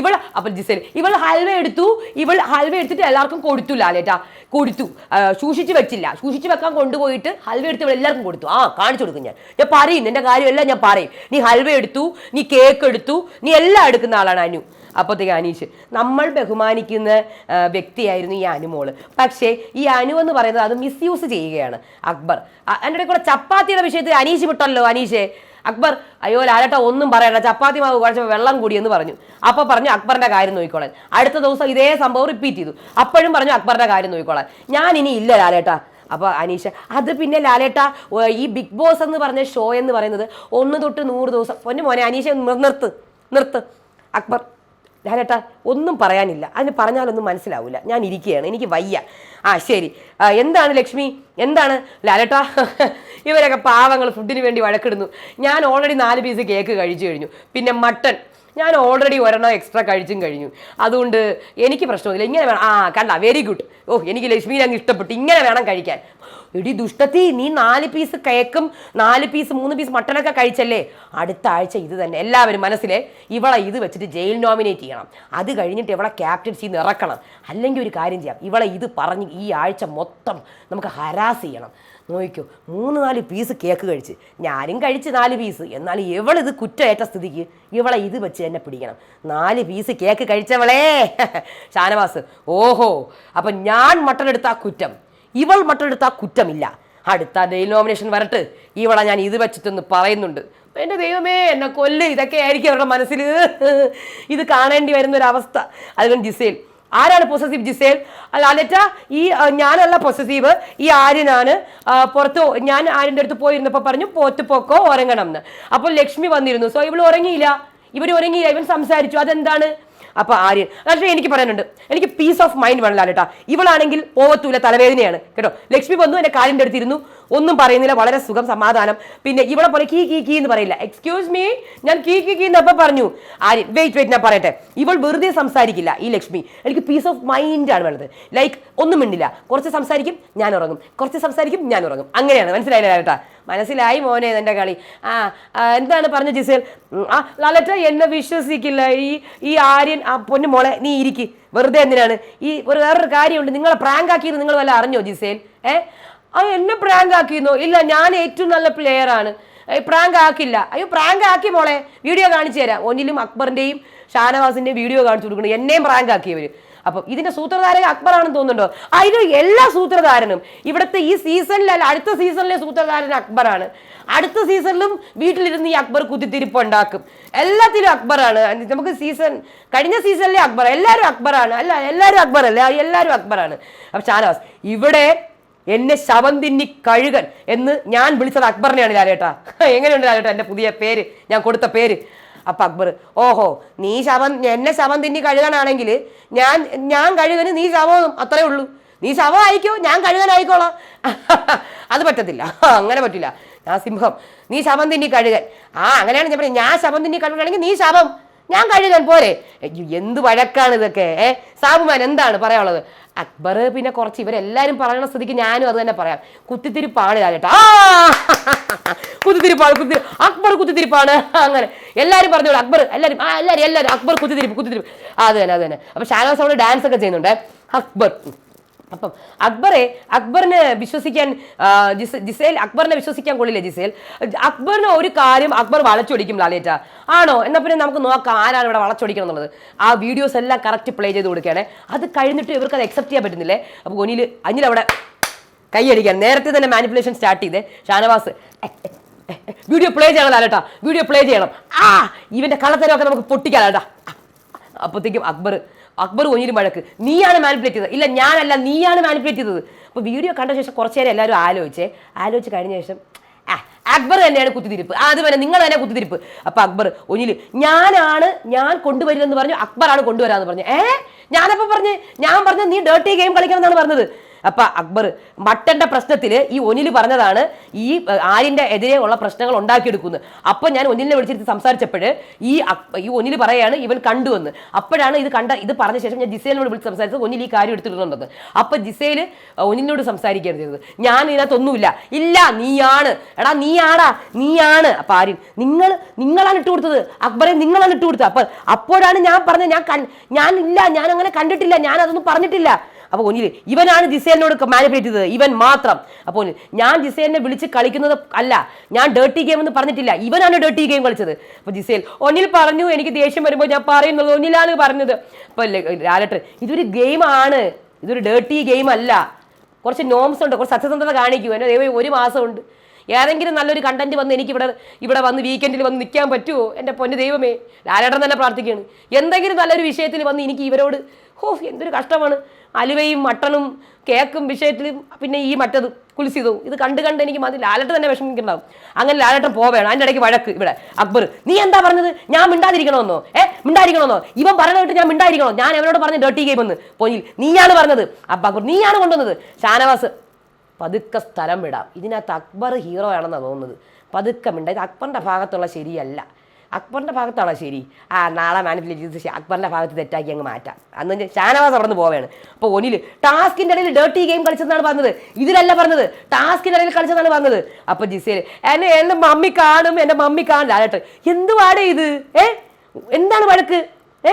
ഇവൾ അപ്പോൾ ജിസേൽ ഇവൾ ഹൽവ എടുത്തു ഇവൾ ഹൽവ എടുത്തിട്ട് എല്ലാവർക്കും കൊടുത്തു ലാലേട്ട. കൊടുത്തു. സൂക്ഷിച്ച് വെച്ചില്ല. സൂക്ഷിച്ച് വെക്കാൻ കൊണ്ടുപോയിട്ട് ഹൽവ എടുത്ത് ഇവൾ എല്ലാവർക്കും കൊടുത്തു. ആ കാണിച്ചു കൊടുക്കും ഞാൻ. ഞാൻ പറയും നിന്റെ കാര്യമെല്ലാം ഞാൻ പറയും. നീ ഹൽവ എടുത്തു നീ കേക്ക് എടുത്തു നീ എല്ലാം എടുക്കുന്ന ആളാണ് അനു. അപ്പോഴത്തേക്ക് അനീഷ് നമ്മൾ ബഹുമാനിക്കുന്ന വ്യക്തിയായിരുന്നു ഈ അനുമോൾ. പക്ഷേ ഈ അനു എന്ന് പറയുന്നത് അത് മിസ്യൂസ് ചെയ്യുകയാണ്. അക്ബർ അതിന്റെ കൂടെ ചപ്പാത്തിയുടെ വിഷയത്തിൽ അനീഷ് വിട്ടല്ലോ അനീഷേ. അക്ബർ അയ്യോ ലാലേട്ട ഒന്നും പറയണ്ട ചപ്പാത്തി മാവ് കുഴച്ചപ്പോൾ വെള്ളം കൂടി എന്ന് പറഞ്ഞു. അപ്പോൾ പറഞ്ഞു അക്ബറിന്റെ കാര്യം നോക്കിക്കോളാൻ. അടുത്ത ദിവസം ഇതേ സംഭവം റിപ്പീറ്റ് ചെയ്തു. അപ്പോഴും പറഞ്ഞു അക്ബറിന്റെ കാര്യം നോക്കിക്കോളാൻ. ഞാൻ ഇനി ഇല്ല ലാലേട്ട. അപ്പോൾ അനീഷ അത് പിന്നെ ലാലേട്ട ഈ ബിഗ് ബോസ് എന്ന് പറഞ്ഞ ഷോ എന്ന് പറയുന്നത് ഒന്ന് തൊട്ട് നൂറ് ദിവസം. പൊന്നു മോനെ അനീഷ നിർ- നിർത്ത് നിർത്ത്. അക്ബർ ലാലേട്ടാ ഒന്നും പറയാനില്ല. അതിന് പറഞ്ഞാലൊന്നും മനസ്സിലാവില്ല ഞാൻ ഇരിക്കുകയാണ്. എനിക്ക് വയ്യ. ആ ശരി. എന്താണ് ലക്ഷ്മി? എന്താണ്? ലാലേട്ടാ ഇവരൊക്കെ പാവങ്ങൾ ഫുഡിന് വേണ്ടി വഴക്കിടുന്നു. ഞാൻ ഓൾറെഡി നാല് പീസ് കേക്ക് കഴിച്ചു കഴിഞ്ഞു. പിന്നെ മട്ടൺ ഞാൻ ഓൾറെഡി ഒരെണ്ണം എക്സ്ട്രാ കഴിച്ചും കഴിഞ്ഞു. അതുകൊണ്ട് എനിക്ക് പ്രശ്നമൊന്നുമില്ല. ഇങ്ങനെ വേണം. ആ കണ്ട വെരി ഗുഡ് ഓ എനിക്ക് ലക്ഷ്മിയിൽ അങ്ങ് ഇഷ്ടപ്പെട്ടു. ഇങ്ങനെ വേണം കഴിക്കാൻ. എടി ദുഷ്ടത്തി നീ നാല് പീസ് കേക്കും നാല് പീസ് മൂന്ന് പീസ് മട്ടനൊക്കെ കഴിച്ചല്ലേ? അടുത്ത ആഴ്ച ഇത് തന്നെ. എല്ലാവരും മനസ്സിലെ ഇവളെ ഇത് വെച്ചിട്ട് ജയിൽ നോമിനേറ്റ് ചെയ്യണം. അത് കഴിഞ്ഞിട്ട് ഇവളെ ക്യാപ്റ്റൻസി ഇറക്കണം. അല്ലെങ്കിൽ ഒരു കാര്യം ചെയ്യാം. ഇവളെ ഇത് പറഞ്ഞ് ഈ ആഴ്ച മൊത്തം നമുക്ക് ഹരാസ് ചെയ്യണം. നോക്കിക്കോ മൂന്ന് നാല് പീസ് കേക്ക് കഴിച്ച്. ഞാനും കഴിച്ച് നാല് പീസ് എന്നാൽ ഇവളിത് കുറ്റമേറ്റ സ്ഥിതിക്ക് ഇവളെ ഇത് വെച്ച് എന്നെ പിടിക്കണം. നാല് പീസ് കേക്ക് കഴിച്ചവളേ. ഷാനവാസ് ഓഹോ. അപ്പം ഞാൻ മട്ടൺ എടുത്ത കുറ്റം. ഇവൾ മറ്റെടുത്ത കുറ്റമില്ല. അടുത്ത ഡെയിൽ നോമിനേഷൻ വരട്ട്. ഇവളെ ഞാൻ ഇത് വെച്ചിട്ടൊന്ന് പറയുന്നുണ്ട്. എന്റെ ദൈവമേ എന്നെ കൊല്ല്. ഇതൊക്കെ ആയിരിക്കും അവരുടെ മനസ്സിൽ. ഇത് കാണേണ്ടി വരുന്ന ഒരു അവസ്ഥ അതുകൊണ്ട് ജിസേൽ. ആരാണ് പൊസസീവ് ജിസേൽ? അല്ല അലറ്റ ഈ ഞാനല്ല പൊസസീവ് ഈ ആര്യനാണ്. പുറത്ത് ഞാൻ ആര്യന്റെ അടുത്ത് പോയിരുന്നപ്പോൾ പറഞ്ഞു പോത്ത് പോക്കോ ഉറങ്ങണം എന്ന്. അപ്പോൾ ലക്ഷ്മി വന്നിരുന്നു. സോ ഇവൾ ഉറങ്ങിയില്ല. ഇവർ ഉറങ്ങിയില്ല. ഇവൻ സംസാരിച്ചു. അതെന്താണ്? അപ്പൊ ആര്യൻ പക്ഷേ എനിക്ക് പറയാനുണ്ട് എനിക്ക് പീസ് ഓഫ് മൈൻഡ് വേണം ലാലേട്ടാ ഇവളാണെങ്കിൽ പോവത്തൂല തലവേദനയാണ്. കേട്ടോ ലക്ഷ്മി വന്നു എന്റെ കാലിന്റെ അടുത്തിരുന്നു ഒന്നും പറയുന്നില്ല വളരെ സുഖം സമാധാനം. പിന്നെ ഇവളെ പോലെ കീ കീ കീ എന്ന് പറയില്ല. എക്സ്ക്യൂസ് മീ ഞാൻ കീ കീ കീ എന്നപ്പോ പറഞ്ഞു. ആര്യൻ വെയിറ്റ് വെയിറ്റ് ഞാൻ പറയട്ടെ. ഇവൾ വെറുതെ സംസാരിക്കില്ല ഈ ലക്ഷ്മി. എനിക്ക് പീസ് ഓഫ് മൈൻഡ് ആണ് വേണ്ടത്. ലൈക്ക് ഒന്നും മിണ്ടില്ല. കുറച്ച് സംസാരിക്കും ഞാൻ ഉറങ്ങും. കുറച്ച് സംസാരിക്കും ഞാൻ ഉറങ്ങും. അങ്ങനെയാണ് മനസ്സിലായില്ല ലാലേട്ടാ മനസ്സിലായി മോനെ എന്റെ കളി. ആ എന്താണ് പറഞ്ഞ ജിസേൽ? ആ ലാലറ്റ എന്നെ വിശ്വസിക്കില്ല. ഈ ഈ ആര്യൻ ആ പൊന്നു മോളെ നീ ഇരിക്ക്. വെറുതെ എന്തിനാണ്? ഈ ഒരു വേറൊരു കാര്യമുണ്ട്. നിങ്ങളെ പ്രാങ്ക് ആക്കിയത് നിങ്ങൾ വല്ല അറിഞ്ഞോ ജിസേൽ? ഏ? ആ എന്നെ പ്രാങ്ക് ആക്കിയെന്നോ ഇല്ല ഞാൻ ഏറ്റവും നല്ല പ്ലെയർ ആണ്. പ്രാങ്ക് ആക്കില്ല അയ്യോ പ്രാങ്ക് ആക്കി മോളെ. വീഡിയോ കാണിച്ചു തരാം. ഒന്നിലും അക്ബറിന്റെയും ഷാനവാസിന്റെയും വീഡിയോ കാണിച്ചു കൊടുക്കണം എന്നെയും പ്രാങ്ക് ആക്കിയവര് അപ്പം ഇതിന്റെ സൂത്രധാരൻ അക്ബറാണെന്ന് തോന്നുന്നുണ്ടോ? അതിന് എല്ലാ സൂത്രധാരനും. ഇവിടുത്തെ ഈ സീസണിലല്ല അടുത്ത സീസണിലെ സൂത്രധാരൻ അക്ബറാണ്. അടുത്ത സീസണിലും വീട്ടിലിരുന്ന് ഈ അക്ബർ കുത്തിത്തിരിപ്പ് ഉണ്ടാക്കും. എല്ലാത്തിലും അക്ബറാണ്. നമുക്ക് സീസൺ കഴിഞ്ഞ സീസണിലെ അക്ബർ എല്ലാവരും അക്ബറാണ്. അല്ല എല്ലാവരും അക്ബർ അല്ല എല്ലാവരും അക്ബറാണ്. അപ്പം ഷാനവാസ് ഇവിടെ എന്നെ ശവം തിന്നി കഴുകൻ എന്ന് ഞാൻ വിളിച്ചത് അക്ബറിനെയാണ് ലാലേട്ടാ. എങ്ങനെയുണ്ട് ലാലേട്ടാ എന്റെ പുതിയ പേര്? ഞാൻ കൊടുത്ത പേര്. അപ്പൊ അക്ബർ ഓഹോ നീ ശവം എന്നെ ശവം തിന്നി കഴുകാനാണെങ്കിൽ ഞാൻ ഞാൻ കഴുകന് നീ ശവം അത്രേ ഉള്ളൂ. നീ ശവം ആയിക്കോ ഞാൻ കഴുകാനായിക്കോളാം അത് പറ്റത്തില്ല. അങ്ങനെ പറ്റില്ല. ഞാൻ സിംഹം നീ ശവം തിന്നി കഴുകൻ. ആ അങ്ങനെയാണ് ഞാൻ പറയുന്നത് ഞാൻ ശവം തിന്നി കഴുകണമെങ്കിൽ നീ ശവം ഞാൻ കഴുകാൻ പോരെ. എന്ത് വഴക്കാണ് ഇതൊക്കെ? ഏ സാബുമാൻ എന്താണ് പറയാനുള്ളത്? അക്ബർ പിന്നെ കുറച്ച് ഇവരെല്ലാരും പറയുന്ന സ്ഥിതിക്ക് ഞാനും അത് തന്നെ പറയാം. കുത്തിത്തിരിപ്പാണ് ലാലേട്ടാ ആ കുത്തിത്തിരിപ്പാണ് കുത്തി അക്ബർ കുത്തിത്തിരിപ്പാണ്. അങ്ങനെ. എല്ലാരും പറഞ്ഞോളൂ അക്ബർ എല്ലാരും ആ എല്ലാരും അക്ബർ കുത്തിത്തിരിപ്പ് കുത്തിത്തിരിപ്പ്. അത് തന്നെ അത് തന്നെ. അപ്പൊ ഷാനവാസ് അവിടെ ഡാൻസ് ഒക്കെ ചെയ്യുന്നുണ്ട്. അക്ബർ അപ്പം അക്ബറെ അക്ബറിനെ വിശ്വസിക്കാൻ ജിസേൽ അക്ബറിനെ വിശ്വസിക്കാൻ കൊള്ളില്ല ജിസേൽ? അക്ബറിന് ഒരു കാര്യം അക്ബർ വളച്ചൊടിക്കും ലാലേറ്റ. ആണോ? എന്നാൽ പിന്നെ നമുക്ക് നോക്കാം ആരാണ് ഇവിടെ വളച്ചൊടിക്കണം എന്നുള്ളത്. ആ വീഡിയോസ് എല്ലാം കറക്റ്റ് പ്ലേ ചെയ്ത് കൊടുക്കുകയാണ്. അത് കഴിഞ്ഞിട്ട് ഇവർക്ക് അത് അക്സെപ്റ്റ് ചെയ്യാൻ പറ്റുന്നില്ലേ? അപ്പോൾ ഒനിയിൽ അവിടെ കൈയടിക്കാൻ നേരത്തെ തന്നെ മാനിപ്പുലേഷൻ സ്റ്റാർട്ട് ചെയ്തേ. ഷാനവാസ് വീഡിയോ പ്ലേ ചെയ്യണം ലാലേട്ടാ. വീഡിയോ പ്ലേ ചെയ്യണം. ആ ഇവന്റെ കള്ളത്തരമൊക്കെ നമുക്ക് പൊട്ടിക്കാം ലാലേട്ടാ അപ്പോഴത്തേക്കും അക്ബർ അക്ബർ കൊഞ്ഞിരി വഴക്ക് നീയാണ് മാനിപ്പുലേറ്റ് ചെയ്തത്. ഇല്ല ഞാനല്ല നീയാണ് മാനിപ്പുലേറ്റ് ചെയ്തത്. അപ്പോൾ വീഡിയോ കണ്ട ശേഷം കുറച്ച് നേരം എല്ലാവരും ആലോചിച്ചേ. ആലോചിച്ച് കഴിഞ്ഞ ശേഷം അക്ബർ തന്നെയാണ് കുത്തിത്തിരിപ്പ്. ആ, അത് തന്നെ നിങ്ങൾ തന്നെ കുത്തിത്തിരിപ്പ്. അപ്പൊ അക്ബർ ഒന്നിൽ ഞാനാണ് ഞാൻ കൊണ്ടുവരില്ലെന്ന് പറഞ്ഞു അക്ബറാണ് കൊണ്ടുവരാന്ന് പറഞ്ഞു. ഏ? ഞാനപ്പോ പറഞ്ഞ് ഞാൻ പറഞ്ഞു നീ ഡേർട്ടി ഗെയിം കളിക്കണം എന്നാണ് പറഞ്ഞത്. അപ്പൊ അക്ബർ മട്ടന്റെ പ്രശ്നത്തിൽ ഈ ഒനിൽ പറഞ്ഞതാണ് ഈ ആര്യന്റെ എതിരെ ഉള്ള പ്രശ്നങ്ങൾ ഉണ്ടാക്കിയെടുക്കുന്നത് അപ്പൊ ഞാൻ ഒനിലിനെ വിളിച്ചിരുത്തി സംസാരിച്ചപ്പോൾ ഈ ഈ ഒനിൽ പറയാണ് ഇവൻ കണ്ടുവന്ന്. അപ്പോഴാണ് ഇത് കണ്ട ഇത് പറഞ്ഞ ശേഷം ഞാൻ ജിസേലിനോട് വിളിച്ച് സംസാരിച്ചത് ഒനിൽ ഈ കാര്യം എടുത്തിട്ടുണ്ടെന്ന്. അപ്പൊ ജിസേൽ ഒനിലിനോട് സംസാരിക്കുകയാണ് ചെയ്തത്. ഞാൻ ഇതിനകത്തൊന്നുമില്ല. ഇല്ല നീയാണ്. എടാ നീയാടാ നീയാണ്. അപ്പൊ ആര്യൻ നിങ്ങൾ നിങ്ങളാണ് ഇട്ട് കൊടുത്തത്. അക്ബറെ നിങ്ങളാണ് ഇട്ട് കൊടുത്തത്. അപ്പൊ അപ്പോഴാണ് ഞാൻ പറഞ്ഞത് ഞാൻ ഞാൻ ഇല്ല ഞാൻ അങ്ങനെ കണ്ടിട്ടില്ല ഞാൻ അതൊന്നും പറഞ്ഞിട്ടില്ല. അപ്പോൾ ഒന്നിൽ ഇവനാണ് ജിസേലിനോട് മാനിപ്പുലേറ്റ് ചെയ്തത്. ഇവൻ മാത്രം. അപ്പോൾ ഞാൻ ജിസേലിനെ വിളിച്ച് കളിക്കുന്നത് അല്ല. ഞാൻ ഡേർട്ടി ഗെയിം എന്ന് പറഞ്ഞിട്ടില്ല. ഇവനാണ് ഡേർട്ടി ഗെയിം കളിച്ചത്. അപ്പോൾ ജിസേൽ ഒന്നിൽ പറഞ്ഞു എനിക്ക് ദേഷ്യം വരുമ്പോൾ ഞാൻ പറയുന്നത് ഒന്നിലാണ് പറഞ്ഞത്. അപ്പോൾ ലാലട്ടർ ഇതൊരു ഗെയിമാണ് ഇതൊരു ഡേർട്ടി ഗെയിം അല്ല. കുറച്ച് നോംസ് ഉണ്ട്. കുറച്ച് സത്യസന്ധത കാണിക്കൂ. എന്റെ ദൈവം ഒരു മാസമുണ്ട്. ഏതെങ്കിലും നല്ലൊരു കണ്ടന്റ് വന്ന് എനിക്ക് ഇവിടെ ഇവിടെ വന്ന് വീക്കെൻഡിൽ വന്ന് നിൽക്കാൻ പറ്റുമോ എന്റെ പൊന്നു ദൈവമേ. ലാലേട്ടൻ തന്നെ പ്രാർത്ഥിക്കുകയാണ്. എന്തെങ്കിലും നല്ലൊരു വിഷയത്തിൽ വന്ന് എനിക്ക് ഇവരോട് ഹോ എന്തൊരു കഷ്ടമാണ്. അലുവയും മട്ടണും കേക്കും വിഷയത്തിലും പിന്നെ ഈ മറ്റത് കുലിസിതവും ഇത് കണ്ട് കണ്ട് എനിക്ക് മതി. ലാലട്ട് തന്നെ വിഷമിക്കുന്നുണ്ടാവും അങ്ങനെ ലാലേട്ടൻ പോവേണം. അതിന്റെ ഇടയ്ക്ക് വഴക്ക് ഇവിടെ. അക്ബർ നീ എന്താ പറഞ്ഞത്? ഞാൻ മിണ്ടാതിരിക്കണമെന്നോ? ഏ മിണ്ടായിരിക്കണമെന്നോ ഇവൻ പറഞ്ഞിട്ട് ഞാൻ മിണ്ടായിരിക്കണോ ഞാൻ അവനോട് പറഞ്ഞ ഡേർട്ടി ഗെയിം എന്ന്. പോയി നീയാണ് പറഞ്ഞത്. അപ്പം അക്ബർ നീയാണ് കൊണ്ടുവന്നത്. ഷാനവാസ് പതുക്കെ സ്ഥലം വിടാം. ഇതിനകത്ത് അക്ബർ ഹീറോ ആണെന്നാണ് തോന്നുന്നത്. പതുക്കെ മിണ്ട. ഇത് അക്ബറിന്റെ ഭാഗത്തുള്ള ശരിയല്ല. അക്ബറിന്റെ ഭാഗത്താണോ ശരി? ആ നാളെ മാനിപ്പുലേറ്റ് ചെയ്ത് അക്ബറിന്റെ ഭാഗത്ത് തെറ്റാക്കി അങ്ങ് മാറ്റാം. അന്ന് ഷാനവാസ് അവിടെ നിന്ന് പോവുകയാണ്. അപ്പോൾ ഒനിൽ ടാസ്കിന്റെ ഇടയിൽ ഡേർട്ടി ഗെയിം കളിച്ചെന്നാണ് പറഞ്ഞത്. ഇതിലല്ല പറഞ്ഞത്. ടാസ്കിന്റെ ഇടയിൽ കളിച്ചെന്നാണ് പറഞ്ഞത്. അപ്പോൾ ജിസേൽ എന്നെ എന്റെ മമ്മി കാണും എന്റെ മമ്മി കാണും. ലാലേട്ടൻ എന്ത് പാടേ ഇത്? ഏ? എന്താണ് വഴക്ക്? ഏ?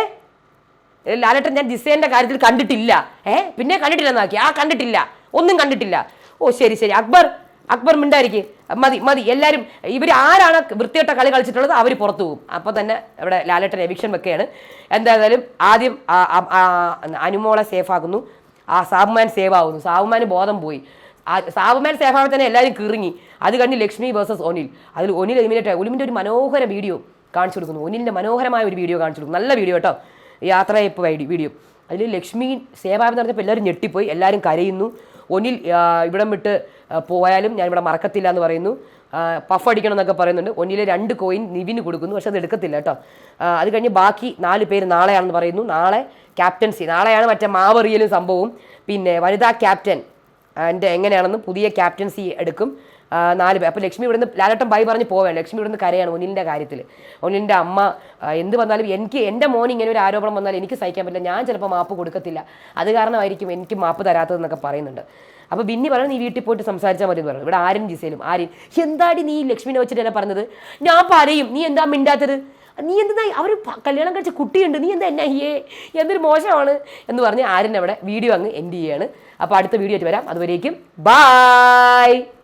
ലാലേട്ടൻ ഞാൻ ജിസേന്റെ കാര്യത്തിൽ കണ്ടിട്ടില്ല. ഏ? പിന്നെ കണ്ടിട്ടില്ല കണ്ടിട്ടില്ലെന്നാക്കി ആ കണ്ടിട്ടില്ല. ഒന്നും കണ്ടിട്ടില്ല. ഓ ശരി ശരി. അക്ബർ അക്ബർ മിണ്ടായിരിക്കും. മതി മതി. എല്ലാവരും ഇവർ ആരാണ് വൃത്തികെട്ട കളി കളിച്ചിട്ടുള്ളത് അവർ പുറത്തു പോകും. അപ്പോൾ തന്നെ ഇവിടെ ലാലേട്ടൻ എവിക്ഷൻ വെക്കുകയാണ്. എന്തായാലും ആദ്യം അനുമോളെ സേഫ് ആക്കുന്നു. ആ സാബുമാൻ സേവ് ആവുന്നു. സാബുമാൻ ബോധം പോയി. സാബുമാൻ സേഫ് ആവുമ്പോൾ തന്നെ എല്ലാവരും കിറങ്ങി. അത് കഴിഞ്ഞ് ലക്ഷ്മി വേഴ്സസ് ഒനിൽ. അതിൽ ഒനിൽ എലിമിനേറ്റ് ആയി. ഒലിമിന്റെ ഒരു മനോഹര വീഡിയോ കാണിച്ചു കൊടുക്കുന്നു. ഒനിലിന്റെ മനോഹരമായ ഒരു വീഡിയോ കാണിച്ചു കൊടുക്കുന്നു. നല്ല വീഡിയോ കേട്ടോ. യാത്രയപ്പ് വീഡിയോ അതിൽ ലക്ഷ്മി സേവാബ് പറഞ്ഞപ്പോൾ എല്ലാവരും ഞെട്ടിപ്പോയി. എല്ലാവരും കരയുന്നു. ഒനിൽ ആ, ഇവിടം വിട്ട് പോയാലും ഞാൻ ഇവിടെ മറക്കത്തില്ല എന്ന് പറയുന്നു പഫ് അടിക്കണം എന്നൊക്കെ പറയുന്നുണ്ട്. ഒന്നിലെ രണ്ട് കോയിൻ നിവിന് കൊടുക്കുന്നു. പക്ഷെ അത് എടുക്കത്തില്ല കേട്ടോ. അത് കഴിഞ്ഞ് ബാക്കി നാല് പേര് നാളെയാണെന്ന് പറയുന്നു. നാളെ ക്യാപ്റ്റൻസി നാളെയാണ് മറ്റേ മാവറിയലും സംഭവവും. പിന്നെ വനിതാ ക്യാപ്റ്റൻ എന്റെ എങ്ങനെയാണെന്ന് പുതിയ ക്യാപ്റ്റൻസി എടുക്കും. നാല് പേർ അപ്പോൾ ലക്ഷ്മി ഇവിടുന്ന് ലാലട്ടം ബൈ പറഞ്ഞ് പോവുകയാണ്. ലക്ഷ്മി ഇവിടുന്ന് കരയാണ് ഒന്നിന്റെ കാര്യത്തിൽ ഒന്നിന്റെ അമ്മ എന്ത് വന്നാലും എനിക്ക് എന്റെ മോൻ ഇങ്ങനെ ഒരു ആരോപണം വന്നാൽ എനിക്ക് സഹിക്കാൻ പറ്റില്ല. ഞാൻ ചിലപ്പോൾ മാപ്പ് കൊടുക്കത്തില്ല. അത് കാരണമായിരിക്കും എനിക്ക് മാപ്പ് തരാത്തതെന്നൊക്കെ പറയുന്നുണ്ട്. അപ്പോൾ ബിന്നി പറഞ്ഞു നീ വീട്ടിൽ പോയിട്ട് സംസാരിച്ചാൽ മതി എന്ന് പറഞ്ഞു. ഇവിടെ ആരും ജിസേലും ആരും. എന്താടി നീ ലക്ഷ്മിനെ വെച്ചിട്ട് എന്നെ പറഞ്ഞത്? ഞാൻ പറയും. നീ എന്താ മിണ്ടാത്തത്? നീ എന്താ അവർ കല്യാണം കഴിച്ച കുട്ടിയുണ്ട്. നീ എന്താ എന്നാ ഹിയേ എന്തൊരു മോശമാണ്? എന്ന് പറഞ്ഞ് ആര്യൻ അവിടെ വീഡിയോ അങ്ങ് എൻഡ് ചെയ്യാണ് അപ്പോൾ അടുത്ത വീഡിയോ ആയിട്ട് വരാം. അതുവരേക്കും ബായ്